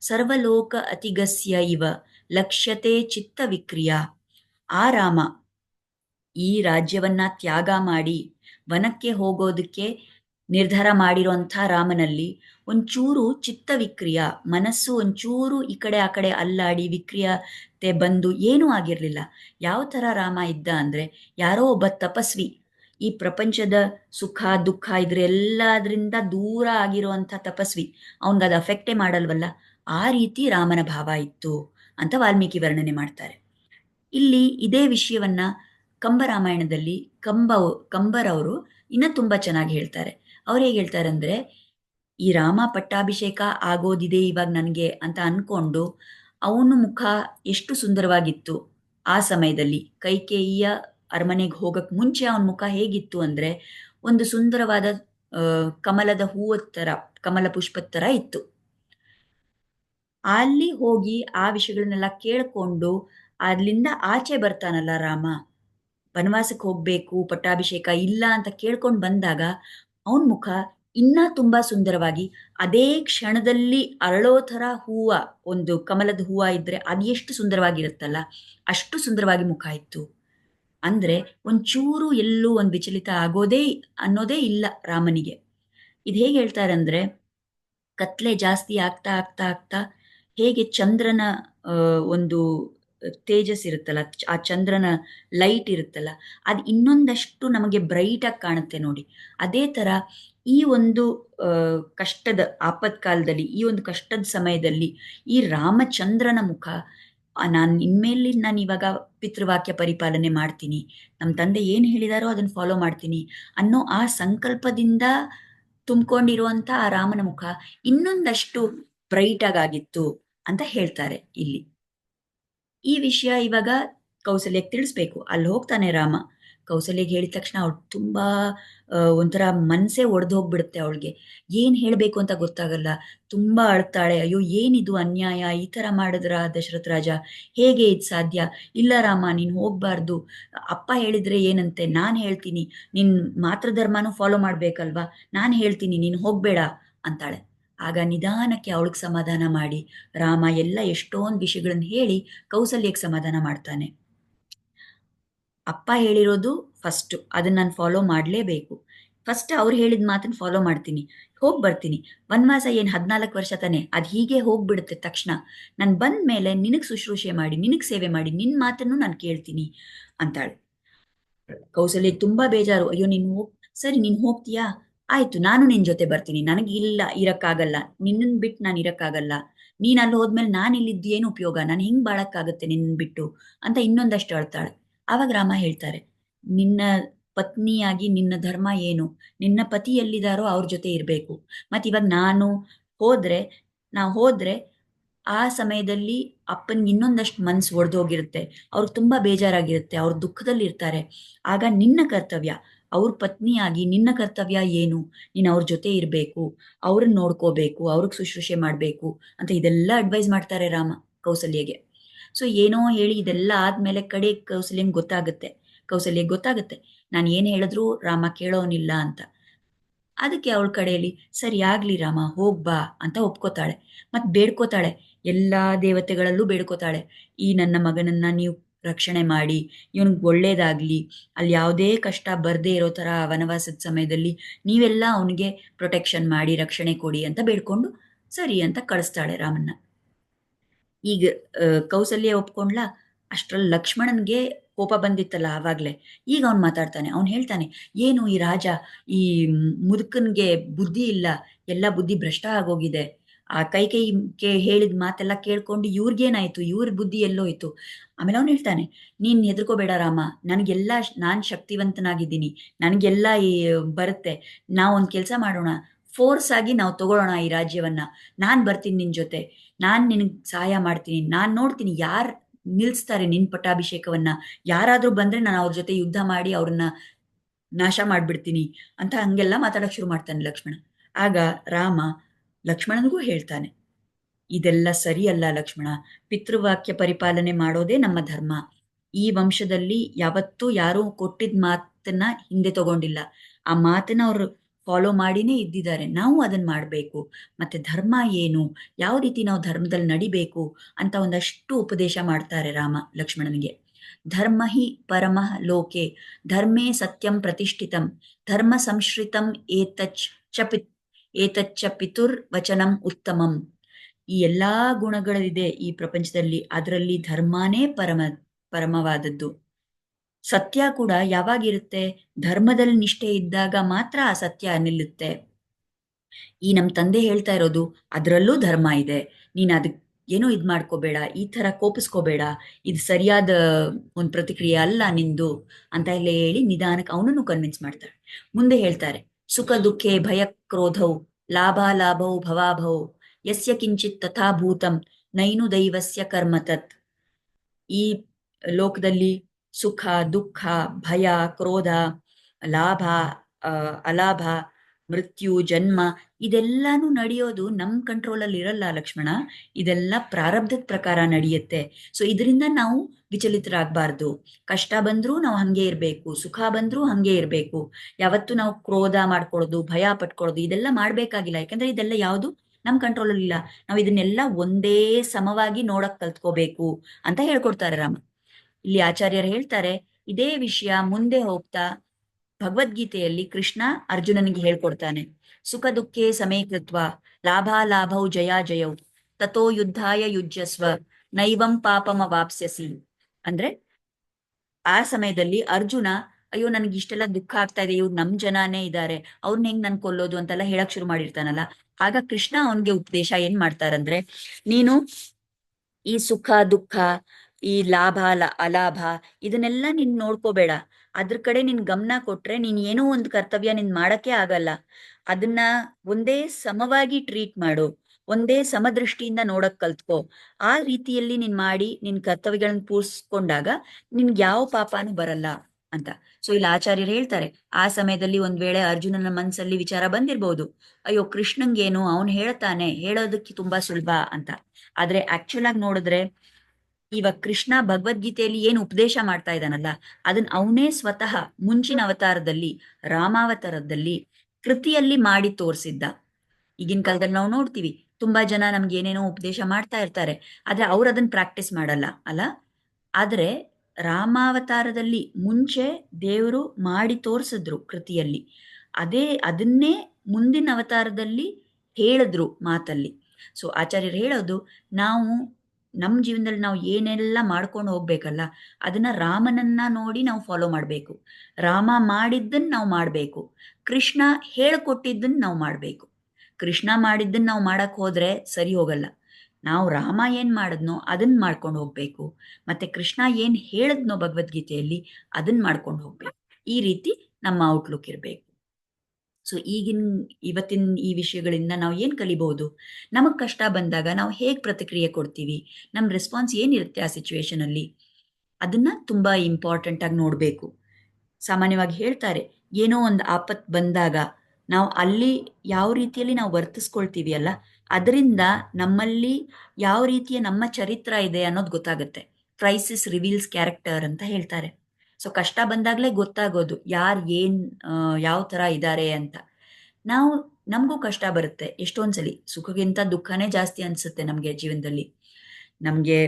ಸರ್ವಲೋಕ ಅತಿಗಸ್ಯ ಇವ ಲಕ್ಷ್ಯತೆ ಚಿತ್ತ ವಿಕ್ರಿಯಾ. ಆ ರಾಮ ಈ ರಾಜ್ಯವನ್ನ ತ್ಯಾಗ ಮಾಡಿ, ವನಕ್ಕೆ ಹೋಗೋದಕ್ಕೆ ನಿರ್ಧಾರ ಮಾಡಿರುವಂಥ ರಾಮನಲ್ಲಿ ಒಂಚೂರು ಚಿತ್ತ ವಿಕ್ರಿಯ ಮನಸ್ಸು ಒಂಚೂರು ಈ ಕಡೆ ಆ ಕಡೆ ಅಲ್ಲಾಡಿ ವಿಕ್ರಿಯತೆ ಬಂದು ಏನೂ ಆಗಿರಲಿಲ್ಲ. ಯಾವ ಥರ ರಾಮ ಇದ್ದ ಅಂದ್ರೆ ಯಾರೋ ಒಬ್ಬ ತಪಸ್ವಿ ಈ ಪ್ರಪಂಚದ ಸುಖ, ದುಃಖ ಇದ್ರೆಲ್ಲದರಿಂದ ದೂರ ಆಗಿರುವಂಥ ತಪಸ್ವಿ. ಅವನ್ಗದು ಅಫೆಕ್ಟೇ ಮಾಡಲ್ವಲ್ಲ? ಆ ರೀತಿ ರಾಮನ ಭಾವ ಇತ್ತು ಅಂತ ವಾಲ್ಮೀಕಿ ವರ್ಣನೆ ಮಾಡ್ತಾರೆ. ಇಲ್ಲಿ ಇದೇ ವಿಷಯವನ್ನ ಕಂಬರಾಮಾಯಣದಲ್ಲಿ ಕಂಬ, ಕಂಬರವರು ಇನ್ನ ತುಂಬಾ ಚೆನ್ನಾಗಿ ಹೇಳ್ತಾರೆ. ಅವ್ರು ಹೇಗೆ ಹೇಳ್ತಾರಂದ್ರೆ, ಈ ರಾಮ ಪಟ್ಟಾಭಿಷೇಕ ಆಗೋದಿದೆ ಇವಾಗ ನನಗೆ ಅಂತ ಅನ್ಕೊಂಡು ಅವನು ಮುಖ ಎಷ್ಟು ಸುಂದರವಾಗಿತ್ತು ಆ ಸಮಯದಲ್ಲಿ. ಕೈಕೇಯಿಯ ಅರಮನೆಗೆ ಹೋಗಕ್ಕೆ ಮುಂಚೆ ಅವನ ಮುಖ ಹೇಗಿತ್ತು ಅಂದ್ರೆ ಒಂದು ಸುಂದರವಾದ ಕಮಲದ ಹೂವ ಥರ ಕಮಲ ಪುಷ್ಪದ ಥರ ಇತ್ತು. ಅಲ್ಲಿ ಹೋಗಿ ಆ ವಿಷಯಗಳನ್ನೆಲ್ಲ ಕೇಳ್ಕೊಂಡು ಅಲ್ಲಿಂದ ಆಚೆ ಬರ್ತಾನಲ್ಲ ರಾಮ. ವನವಾಸಕ್ಕೆ ಹೋಗ್ಬೇಕು, ಪಟ್ಟಾಭಿಷೇಕ ಇಲ್ಲ ಅಂತ ಕೇಳ್ಕೊಂಡು ಬಂದಾಗ ಅವನ ಮುಖ ಇನ್ನ ತುಂಬಾ ಸುಂದರವಾಗಿ, ಅದೇ ಕ್ಷಣದಲ್ಲಿ ಅರಳೋ ಥರ ಹೂವ, ಒಂದು ಕಮಲದ ಹೂವ ಇದ್ರೆ ಅದು ಎಷ್ಟು ಸುಂದರವಾಗಿರುತ್ತಲ್ಲ, ಅಷ್ಟು ಸುಂದರವಾಗಿ ಮುಖ ಇತ್ತು. ಅಂದ್ರೆ ಒಂಚೂರು ಎಲ್ಲೂ ಒಂದು ವಿಚಲಿತ ಆಗೋದೇ ಅನ್ನೋದೇ ಇಲ್ಲ ರಾಮನಿಗೆ. ಇದು ಹೇಗೆ ಹೇಳ್ತಾರೆ ಅಂದ್ರೆ, ಕತ್ಲೆ ಜಾಸ್ತಿ ಆಗ್ತಾ ಆಗ್ತಾ ಆಗ್ತಾ ಹೇಗೆ ಚಂದ್ರನ ಒಂದು ತೇಜಸ್ ಇರುತ್ತಲ್ಲ, ಆ ಚಂದ್ರನ ಲೈಟ್ ಇರುತ್ತಲ್ಲ, ಅದು ಇನ್ನೊಂದಷ್ಟು ನಮಗೆ ಬ್ರೈಟ್ ಆಗಿ ಕಾಣುತ್ತೆ ನೋಡಿ. ಅದೇ ತರ ಈ ಒಂದು ಕಷ್ಟದ, ಆಪತ್ಕಾಲದಲ್ಲಿ, ಈ ಒಂದು ಕಷ್ಟದ ಸಮಯದಲ್ಲಿ ಈ ರಾಮಚಂದ್ರನ ಮುಖ ನಾನು ಇನ್ಮೇಲೆ ನಾನು ಇವಾಗ ಪಿತೃವಾಕ್ಯ ಪರಿಪಾಲನೆ ಮಾಡ್ತೀನಿ ನಮ್ಮ ತಂದೆ ಏನು ಹೇಳಿದಾರೋ ಅದನ್ನು ಫಾಲೋ ಮಾಡ್ತೀನಿ ಅನ್ನೋ ಆ ಸಂಕಲ್ಪದಿಂದ ತುಂಬಿಕೊಂಡಿರುವಂಥ ಆ ರಾಮನ ಮುಖ ಇನ್ನೊಂದಷ್ಟು ಬ್ರೈಟ್ ಆಗಿತ್ತು ಅಂತ ಹೇಳ್ತಾರೆ ಇಲ್ಲಿ. ಈ ವಿಷಯ ಇವಾಗ ಕೌಸಲ್ಯಕ್ಕೆ ತಿಳಿಸ್ಬೇಕು. ಅಲ್ಲಿ ಹೋಗ್ತಾನೆ ರಾಮ. ಕೌಸಲ್ಯಗೆ ಹೇಳಿದ ತಕ್ಷಣ ಅವಳು ತುಂಬಾ ಒಂಥರ ಮನಸ್ಸೇ ಒಡೆದು ಹೋಗ್ಬಿಡುತ್ತೆ ಅವಳಿಗೆ. ಏನ್ ಹೇಳ್ಬೇಕು ಅಂತ ಗೊತ್ತಾಗಲ್ಲ. ತುಂಬಾ ಅಳ್ತಾಳೆ. ಅಯ್ಯೋ, ಏನಿದು ಅನ್ಯಾಯ? ಈ ತರ ಮಾಡಿದ್ರ ದಶರಥ ರಾಜ? ಹೇಗೆ ಇದು ಸಾಧ್ಯ? ಇಲ್ಲ ರಾಮ, ನೀನ್ ಹೋಗ್ಬಾರ್ದು. ಅಪ್ಪ ಹೇಳಿದ್ರೆ ಏನಂತೆ? ನಾನ್ ಹೇಳ್ತೀನಿ. ನಿನ್ ಮಾತೃಧರ್ಮನೂ ಫಾಲೋ ಮಾಡ್ಬೇಕಲ್ವಾ? ನಾನ್ ಹೇಳ್ತೀನಿ, ನೀನ್ ಹೋಗ್ಬೇಡ ಅಂತಾಳೆ. ಆಗ ನಿಧಾನಕ್ಕೆ ಅವಳಿಗೆ ಸಮಾಧಾನ ಮಾಡಿ, ರಾಮ ಎಲ್ಲ ಎಷ್ಟೊಂದು ವಿಷಯಗಳನ್ನು ಹೇಳಿ ಕೌಸಲ್ಯಕ್ಕೆ ಸಮಾಧಾನ ಮಾಡ್ತಾನೆ. ಅಪ್ಪ ಹೇಳಿರೋದು ಫಸ್ಟ್ ಅದನ್ನ ನಾನು ಫಾಲೋ ಮಾಡಲೇಬೇಕು. ಫಸ್ಟ್ ಅವ್ರು ಹೇಳಿದ ಮಾತನ್ನು ಫಾಲೋ ಮಾಡ್ತೀನಿ. ಹೋಗಿ ಬರ್ತೀನಿ. ವನವಾಸ ಏನು ಹದಿನಾಲ್ಕು ವರ್ಷ ತಾನೆ, ಅದು ಹೀಗೆ ಹೋಗ್ಬಿಡುತ್ತೆ ತಕ್ಷಣ. ನಾನು ಬಂದ ಮೇಲೆ ನಿನಗೆ ಶುಶ್ರೂಷೆ ಮಾಡಿ, ನಿನಗೆ ಸೇವೆ ಮಾಡಿ ನಿನ್ನ ಮಾತನ್ನು ನಾನು ಕೇಳ್ತೀನಿ ಅಂತಾಳೆ. ಕೌಸಲ್ಯ ತುಂಬಾ ಬೇಜಾರು. ಅಯ್ಯೋ ನೀನು ಹೋಗ್, ಸರಿ ನೀನು ಹೋಗ್ತೀಯಾ? ಆಯ್ತು, ನಾನು ನಿನ್ ಜೊತೆ ಬರ್ತೀನಿ. ನನಗೆ ಇಲ್ಲ, ಇರಕ್ಕಾಗಲ್ಲ. ನಿನ್ನನ್ ಬಿಟ್ಟು ನಾನು ಇರಕ್ಕಾಗಲ್ಲ. ನೀನ್ ಅಲ್ಲಿ ಹೋದ್ಮೇಲೆ ನಾನು ಇಲ್ಲಿದ್ದು ಏನು ಉಪಯೋಗ? ನಾನು ಹಿಂಗ್ ಬಾಳಕ್ಕಾಗತ್ತೆ ನಿನ್ನ ಬಿಟ್ಟು? ಅಂತ ಇನ್ನೊಂದಷ್ಟು ಅಳ್ತಾಳೆ. ಅವಾಗ ರಾಮ ಹೇಳ್ತಾರೆ, ನಿನ್ನ ಪತ್ನಿಯಾಗಿ ನಿನ್ನ ಧರ್ಮ ಏನು? ನಿನ್ನ ಪತಿ ಎಲ್ಲಿದಾರೋ ಅವ್ರ ಜೊತೆ ಇರಬೇಕು. ಮತ್ತೆ ಇವಾಗ ನಾನು ಹೋದ್ರೆ, ನಾ ಹೋದ್ರೆ ಆ ಸಮಯದಲ್ಲಿ ಅಪ್ಪನ್ಗೆ ಇನ್ನೊಂದಷ್ಟು ಮನ್ಸು ಒಡೆದೋಗಿರುತ್ತೆ. ಅವ್ರಿಗೆ ತುಂಬಾ ಬೇಜಾರಾಗಿರುತ್ತೆ. ಅವ್ರ ದುಃಖದಲ್ಲಿ ಇರ್ತಾರೆ ಆಗ ನಿನ್ನ ಕರ್ತವ್ಯ. ಅವ್ರ ಪತ್ನಿಯಾಗಿ ನಿನ್ನ ಕರ್ತವ್ಯ ಏನು? ನೀನು ಅವ್ರ ಜೊತೆ ಇರಬೇಕು, ಅವ್ರನ್ನ ನೋಡ್ಕೋಬೇಕು, ಅವ್ರಿಗೆ ಶುಶ್ರೂಷೆ ಮಾಡಬೇಕು ಅಂತ ಇದೆಲ್ಲ ಅಡ್ವೈಸ್ ಮಾಡ್ತಾರೆ ರಾಮ ಕೌಸಲ್ಯಗೆ. ಸೊ ಏನೋ ಹೇಳಿ ಇದೆಲ್ಲ ಆದ್ಮೇಲೆ ಕಡೆ ಕೌಸಲ್ಯಂಗೆ ಗೊತ್ತಾಗುತ್ತೆ. ಕೌಸಲ್ಯ ಗೊತ್ತಾಗುತ್ತೆ, ನಾನು ಏನು ಹೇಳಿದ್ರು ರಾಮ ಕೇಳೋನಿಲ್ಲ ಅಂತ. ಅದಕ್ಕೆ ಅವಳ ಕಡೆಯಲ್ಲಿ, ಸರಿ ಆಗ್ಲಿ ರಾಮ ಹೋಗ್ಬಾ ಅಂತ ಒಪ್ಕೋತಾಳೆ. ಮತ್ತೆ ಬೇಡ್ಕೋತಾಳೆ, ಎಲ್ಲಾ ದೇವತೆಗಳಲ್ಲೂ ಬೇಡ್ಕೋತಾಳೆ. ಈ ನನ್ನ ಮಗನನ್ನ ನೀವು ರಕ್ಷಣೆ ಮಾಡಿ, ಇವನಿಗೆ ಒಳ್ಳೇದಾಗಲಿ, ಅಲ್ಲಿ ಯಾವುದೇ ಕಷ್ಟ ಬರದೇ ಇರೋ ಥರ ವನವಾಸದ ಸಮಯದಲ್ಲಿ ನೀವೆಲ್ಲ ಅವನಿಗೆ ಪ್ರೊಟೆಕ್ಷನ್ ಮಾಡಿ, ರಕ್ಷಣೆ ಕೊಡಿ ಅಂತ ಬೇಡ್ಕೊಂಡು ಸರಿ ಅಂತ ಕಳಿಸ್ತಾಳೆ ರಾಮನ್ನ ಈಗ ಕೌಸಲ್ಯ ಒಪ್ಕೊಂಡ್ಲಾ? ಅಷ್ಟರಲ್ಲಿ ಲಕ್ಷ್ಮಣನ್ಗೆ ಕೋಪ ಬಂದಿತ್ತಲ್ಲ ಆವಾಗಲೇ. ಈಗ ಅವ್ನು ಮಾತಾಡ್ತಾನೆ, ಅವ್ನು ಹೇಳ್ತಾನೆ, ಏನು ಈ ರಾಜ, ಈ ಮುದುಕನ್ಗೆ ಬುದ್ಧಿ ಇಲ್ಲ, ಎಲ್ಲ ಬುದ್ಧಿ ಭ್ರಷ್ಟ ಆಗೋಗಿದೆ. ಆ ಕೈ ಕೇ ಹೇಳಿದ ಮಾತೆಲ್ಲ ಕೇಳ್ಕೊಂಡು ಇವ್ರಿಗೇನಾಯ್ತು ಇವ್ರ ಬುದ್ಧಿ ಎಲ್ಲೋಯ್ತು? ಆಮೇಲೆ ಅವನು ಹೇಳ್ತಾನೆ, ನೀನ್ ಹೆದರ್ಕೋಬೇಡ ರಾಮ. ನನಗೆಲ್ಲ ನಾನ್ ಶಕ್ತಿವಂತನಾಗಿದ್ದೀನಿ. ನನಗೆಲ್ಲ ಈ ಬರುತ್ತೆ. ನಾವ್ ಒಂದ್ ಕೆಲ್ಸ ಮಾಡೋಣ. ಫೋರ್ಸ್ ಆಗಿ ನಾವು ತಗೊಳ್ಳೋಣ ಈ ರಾಜ್ಯವನ್ನ. ನಾನು ಬರ್ತೀನಿ ನಿನ್ ಜೊತೆ. ನಾನು ನಿನಗೆ ಸಹಾಯ ಮಾಡ್ತೀನಿ. ನಾನು ನೋಡ್ತೀನಿ ಯಾರು ನಿಲ್ಸ್ತಾರೆ ನಿನ್ ಪಟ್ಟಾಭಿಷೇಕವನ್ನ. ಯಾರಾದರೂ ಬಂದ್ರೆ ನಾನು ಅವ್ರ ಜೊತೆ ಯುದ್ಧ ಮಾಡಿ ಅವ್ರನ್ನ ನಾಶ ಮಾಡ್ಬಿಡ್ತೀನಿ. ಅಂತ ಹಂಗೆಲ್ಲ ಮಾತಾಡೋಕೆ ಶುರು ಮಾಡ್ತಾನೆ ಲಕ್ಷ್ಮಣ. ಆಗ ರಾಮ ಲಕ್ಷ್ಮಣನಿಗೂ ಹೇಳ್ತಾನೆ, ಇದೆಲ್ಲ ಸರಿಯಲ್ಲ ಲಕ್ಷ್ಮಣ. ಪಿತೃವಾಕ್ಯ ಪರಿಪಾಲನೆ ಮಾಡೋದೇ ನಮ್ಮ ಧರ್ಮ. ಈ ವಂಶದಲ್ಲಿ ಯಾವತ್ತೂ ಯಾರೂ ಕೊಟ್ಟಿದ್ ಮಾತನ್ನ ಹಿಂದೆ ತಗೊಂಡಿಲ್ಲ. ಆ ಮಾತನ್ನ ಅವರು ಫಾಲೋ ಮಾಡಿನೇ ಇದ್ದಿದ್ದಾರೆ. ನಾವು ಅದನ್ನ ಮಾಡಬೇಕು. ಮತ್ತೆ ಧರ್ಮ ಏನು? ಯಾವ ರೀತಿ ನಾವು ಧರ್ಮದಲ್ಲಿ ನಡಿಬೇಕು? ಅಂತ ಒಂದಷ್ಟು ಉಪದೇಶ ಮಾಡ್ತಾರೆ ರಾಮ ಲಕ್ಷ್ಮಣನಿಗೆ. ಧರ್ಮ ಹಿ ಪರಮ ಲೋಕೆ. ಧರ್ಮೇ ಸತ್ಯಂ ಪ್ರತಿಷ್ಠಿತಂ. ಧರ್ಮ ಸಂಶ್ರಿತಂ ಏತಚ್ ಚ ಪಿತ್ ಏತಚ್ಚ ಪಿತುರ್ ವಚನಂ ಉತ್ತಮಂ. ಈ ಎಲ್ಲಾ ಗುಣಗಳಿದೆ ಈ ಪ್ರಪಂಚದಲ್ಲಿ. ಅದರಲ್ಲಿ ಧರ್ಮನೇ ಪರಮ, ಪರಮವಾದದ್ದು. ಸತ್ಯ ಕೂಡ ಯಾವಾಗಿರುತ್ತೆ? ಧರ್ಮದಲ್ಲಿ ನಿಷ್ಠೆ ಇದ್ದಾಗ ಮಾತ್ರ ಆ ಸತ್ಯ ನಿಲ್ಲುತ್ತೆ. ಈ ನಮ್ ತಂದೆ ಹೇಳ್ತಾ ಇರೋದು, ಅದರಲ್ಲೂ ಧರ್ಮ ಇದೆ. ನೀನ್ ಅದಕ್ಕೆ ಏನೋ ಇದ್ ಮಾಡ್ಕೋಬೇಡ, ಈ ತರ ಕೋಪಿಸ್ಕೋಬೇಡ, ಇದು ಸರಿಯಾದ ಒಂದ್ ಪ್ರತಿಕ್ರಿಯೆ ಅಲ್ಲ ನಿಂದು, ಅಂತ ಎಲ್ಲ ಹೇಳಿ ನಿಧಾನಕ್ಕೆ ಅವನನ್ನು ಕನ್ವಿನ್ಸ್ ಮಾಡ್ತಾರೆ ಮುಂದೆ ಹೇಳ್ತಾರೆ ಸುಖ ದುಃಖೆ ಭಯ ಕ್ರೋಧೌ ಲಾಭಾಲಾಭೌ ಭವಾಭೌ ಯಸ್ಯ ಕಿಂಚಿತ್ ತಥಾ ಭೂತಂ ನೈನು ದೈವಸ್ಯ ಕರ್ಮ ತತ್ ಈ ಲೋಕದಲ್ಲಿ ಸುಖ ದುಃಖ ಭಯ ಕ್ರೋಧ ಲಾಭ ಆ, ಅಲಾಭ ಮೃತ್ಯು, ಜನ್ಮ ಇದೆಲ್ಲಾನು ನಡೆಯೋದು ನಮ್ ಕಂಟ್ರೋಲಲ್ಲಿ ಇರಲ್ಲ ಲಕ್ಷ್ಮಣ. ಇದೆಲ್ಲ ಪ್ರಾರಬ್ಧದ ಪ್ರಕಾರ ನಡೆಯುತ್ತೆ. ಸೊ ಇದರಿಂದ ನಾವು ವಿಚಲಿತರಾಗಬಾರ್ದು. ಕಷ್ಟ ಬಂದ್ರೂ ನಾವು ಹಂಗೆ ಇರಬೇಕು. ಸುಖ ಬಂದ್ರೂ ಹಂಗೆ ಇರಬೇಕು. ಯಾವತ್ತು ನಾವು ಕ್ರೋಧ ಮಾಡ್ಕೊಳ್ಳೋದು, ಭಯ ಪಟ್ಕೊಳ್ಳೋದು ಇದೆಲ್ಲ ಮಾಡ್ಬೇಕಾಗಿಲ್ಲ. ಯಾಕಂದ್ರೆ ಇದೆಲ್ಲ ಯಾವುದು? ನಮ್ ಕಂಟ್ರೋಲ್ ಇಲ್ಲ. ನಾವು ಇದನ್ನೆಲ್ಲ ಒಂದೇ ಸಮವಾಗಿ ನೋಡಕ್ ಕಲ್ತ್ಕೋಬೇಕು ಅಂತ ಹೇಳ್ಕೊಡ್ತಾರೆ ರಾಮ. ಇಲ್ಲಿ ಆಚಾರ್ಯರು ಹೇಳ್ತಾರೆ, ಇದೇ ವಿಷಯ ಮುಂದೆ ಹೋಗ್ತಾ ಭಗವದ್ಗೀತೆಯಲ್ಲಿ ಕೃಷ್ಣ ಅರ್ಜುನನಿಗೆ ಹೇಳ್ಕೊಡ್ತಾನೆ, ಸುಖ ದುಃಖೇ ಸಮೀಕೃತ್ವ ಲಾಭಾಲಾಭೌ ಜಯಾಜಯೌ ತಥೋ ಯುದ್ಧಾಯ ಯುಜ್ಯಸ್ವ, ನೈವಂ ಪಾಪಮ ವಾಪ್ಸ್ಯಸಿ ಅಂದ್ರೆ ಆ ಸಮಯದಲ್ಲಿ ಅರ್ಜುನ, ಅಯ್ಯೋ, ನನಗೆ ಇಷ್ಟೆಲ್ಲ ದುಃಖ ಆಗ್ತಾ ಇದೆ, ಇವ್ರು ನಮ್ ಜನಾನೇ ಇದ್ದಾರೆ ಅವ್ರನ್ನ ಹೆಂಗ್ ನನ್ ಕೊಲ್ಲೋದು ಅಂತೆಲ್ಲ ಹೇಳಕ್ ಶುರು ಮಾಡಿರ್ತಾನಲ್ಲ, ಆಗ ಕೃಷ್ಣ ಅವನ್ಗೆ ಉಪದೇಶ ಏನ್ ಮಾಡ್ತಾರಂದ್ರೆ, ನೀನು ಈ ಸುಖ ದುಃಖ, ಈ ಲಾಭ ಅಲಾಭ, ಇದನ್ನೆಲ್ಲ ನೀನ್ ನೋಡ್ಕೋಬೇಡ ಅದ್ರ ಕಡೆ ನಿನ್ ಗಮನ ಕೊಟ್ರೆ ನೀನ್ ಏನೋ ಒಂದು ಕರ್ತವ್ಯ ನಿನ್ ಮಾಡಕ್ಕೆ ಆಗಲ್ಲ. ಅದನ್ನ ಒಂದೇ ಸಮವಾಗಿ ಟ್ರೀಟ್ ಮಾಡು. ಒಂದೇ ಸಮದೃಷ್ಟಿಯಿಂದ ನೋಡಕ್ ಕಲ್ತ್ಕೋ. ಆ ರೀತಿಯಲ್ಲಿ ನೀನ್ ಮಾಡಿ ನಿನ್ ಕರ್ತವ್ಯಗಳನ್ನ ಪೂರ್ಸ್ಕೊಂಡಾಗ ನಿನ್ಗೆ ಯಾವ ಪಾಪನೂ ಬರಲ್ಲ ಅಂತ. ಸೊ ಇಲ್ಲಿ ಆಚಾರ್ಯರು ಹೇಳ್ತಾರೆ, ಆ ಸಮಯದಲ್ಲಿ ಒಂದ್ ವೇಳೆ ಅರ್ಜುನನ ಮನ್ಸಲ್ಲಿ ವಿಚಾರ ಬಂದಿರ್ಬೋದು. ಅಯ್ಯೋ, ಕೃಷ್ಣಂಗೇನು, ಅವನು ಹೇಳ್ತಾನೆ, ಹೇಳೋದಕ್ಕೆ ತುಂಬಾ ಸುಲಭ ಅಂತ. ಆದ್ರೆ ಆಕ್ಚುಲ್ ಆಗಿ ನೋಡಿದ್ರೆ ಇವಾಗ ಕೃಷ್ಣ ಭಗವದ್ಗೀತೆಯಲ್ಲಿ ಏನು ಉಪದೇಶ ಮಾಡ್ತಾ ಇದ್ದಾನಲ್ಲ ಅದನ್ನ ಅವನೇ ಸ್ವತಃ ಮುಂಚಿನ ಅವತಾರದಲ್ಲಿ, ರಾಮಾವತಾರದಲ್ಲಿ, ಕೃತಿಯಲ್ಲಿ ಮಾಡಿ ತೋರಿಸಿದ್ದ. ಈಗಿನ ಕಾಲದಲ್ಲಿ ನಾವು ನೋಡ್ತೀವಿ, ತುಂಬಾ ಜನ ನಮ್ಗೆ ಏನೇನೋ ಉಪದೇಶ ಮಾಡ್ತಾ ಇರ್ತಾರೆ, ಆದ್ರೆ ಅವ್ರು ಅದನ್ನ ಪ್ರಾಕ್ಟೀಸ್ ಮಾಡಲ್ಲ, ಅಲ್ಲ? ಆದ್ರೆ ರಾಮಾವತಾರದಲ್ಲಿ ಮುಂಚೆ ದೇವರು ಮಾಡಿ ತೋರಿಸಿದ್ರು ಕೃತಿಯಲ್ಲಿ. ಅದೇ ಅದನ್ನೇ ಮುಂದಿನ ಅವತಾರದಲ್ಲಿ ಹೇಳಿದ್ರು ಮಾತಲ್ಲಿ. ಸೊ ಆಚಾರ್ಯರು ಹೇಳೋದು, ನಾವು ನಮ್ಮ ಜೀವನದಲ್ಲಿ ನಾವು ಏನೆಲ್ಲ ಮಾಡ್ಕೊಂಡು ಹೋಗ್ಬೇಕಲ್ಲ, ಅದನ್ನ ರಾಮನನ್ನ ನೋಡಿ ನಾವು ಫಾಲೋ ಮಾಡಬೇಕು. ರಾಮ ಮಾಡಿದ್ದನ್ನ ನಾವು ಮಾಡಬೇಕು. ಕೃಷ್ಣ ಹೇಳ್ಕೊಟ್ಟಿದ್ದನ್ನ ನಾವು ಮಾಡಬೇಕು. ಕೃಷ್ಣ ಮಾಡಿದ್ದನ್ನ ನಾವು ಮಾಡಕ್ ಹೋದ್ರೆ ಸರಿ ಹೋಗಲ್ಲ. ನಾವು ರಾಮ ಏನ್ ಮಾಡಿದ್ನೋ ಅದನ್ನ ಮಾಡ್ಕೊಂಡು ಹೋಗ್ಬೇಕು. ಮತ್ತೆ ಕೃಷ್ಣ ಏನ್ ಹೇಳದ್ನೋ ಭಗವದ್ಗೀತೆಯಲ್ಲಿ ಅದನ್ನ ಮಾಡ್ಕೊಂಡು ಹೋಗ್ಬೇಕು. ಈ ರೀತಿ ನಮ್ಮ ಔಟ್ಲುಕ್ ಇರಬೇಕು. ಸೊ ಈಗಿನ, ಇವತ್ತಿನ ಈ ವಿಷಯಗಳಿಂದ ನಾವು ಏನು ಕಲಿಬಹುದು ನಮಗೆ ಕಷ್ಟ ಬಂದಾಗ ನಾವು ಹೇಗೆ ಪ್ರತಿಕ್ರಿಯೆ ಕೊಡ್ತೀವಿ? ನಮ್ಮ ರೆಸ್ಪಾನ್ಸ್ ಏನಿರುತ್ತೆ ಆ ಸಿಚುವೇಶನಲ್ಲಿ ಅದನ್ನ ತುಂಬಾ ಇಂಪಾರ್ಟೆಂಟ್ ಆಗಿ ನೋಡ್ಬೇಕು. ಸಾಮಾನ್ಯವಾಗಿ ಹೇಳ್ತಾರೆ, ಏನೋ ಒಂದು ಆಪತ್ ಬಂದಾಗ ನಾವು ಅಲ್ಲಿ ಯಾವ ರೀತಿಯಲ್ಲಿ ನಾವು ವರ್ತಿಸ್ಕೊಳ್ತೀವಿ ಅಲ್ಲ? ಅದರಿಂದ ನಮ್ಮಲ್ಲಿ ಯಾವ ರೀತಿಯ ನಮ್ಮ ಚರಿತ್ರ ಇದೆ ಅನ್ನೋದು ಗೊತ್ತಾಗುತ್ತೆ. ಕ್ರೈಸಿಸ್ ರಿವೀಲ್ಸ್ ಕ್ಯಾರೆಕ್ಟರ್ ಅಂತ ಹೇಳ್ತಾರೆ. ಸೊ ಕಷ್ಟ ಬಂದಾಗ್ಲೇ ಗೊತ್ತಾಗೋದು ಯಾರು ಏನ್ ಯಾವ ತರ ಇದ್ದಾರೆ ಅಂತ. ನಾವು, ನಮಗೂ ಕಷ್ಟ ಬರುತ್ತೆ ಎಷ್ಟೊಂದ್ಸಲಿ ಸುಖಗಿಂತ ದುಃಖನೇ ಜಾಸ್ತಿ ಅನ್ಸುತ್ತೆ ನಮಗೆ ಜೀವನದಲ್ಲಿ. ನಮಗೆ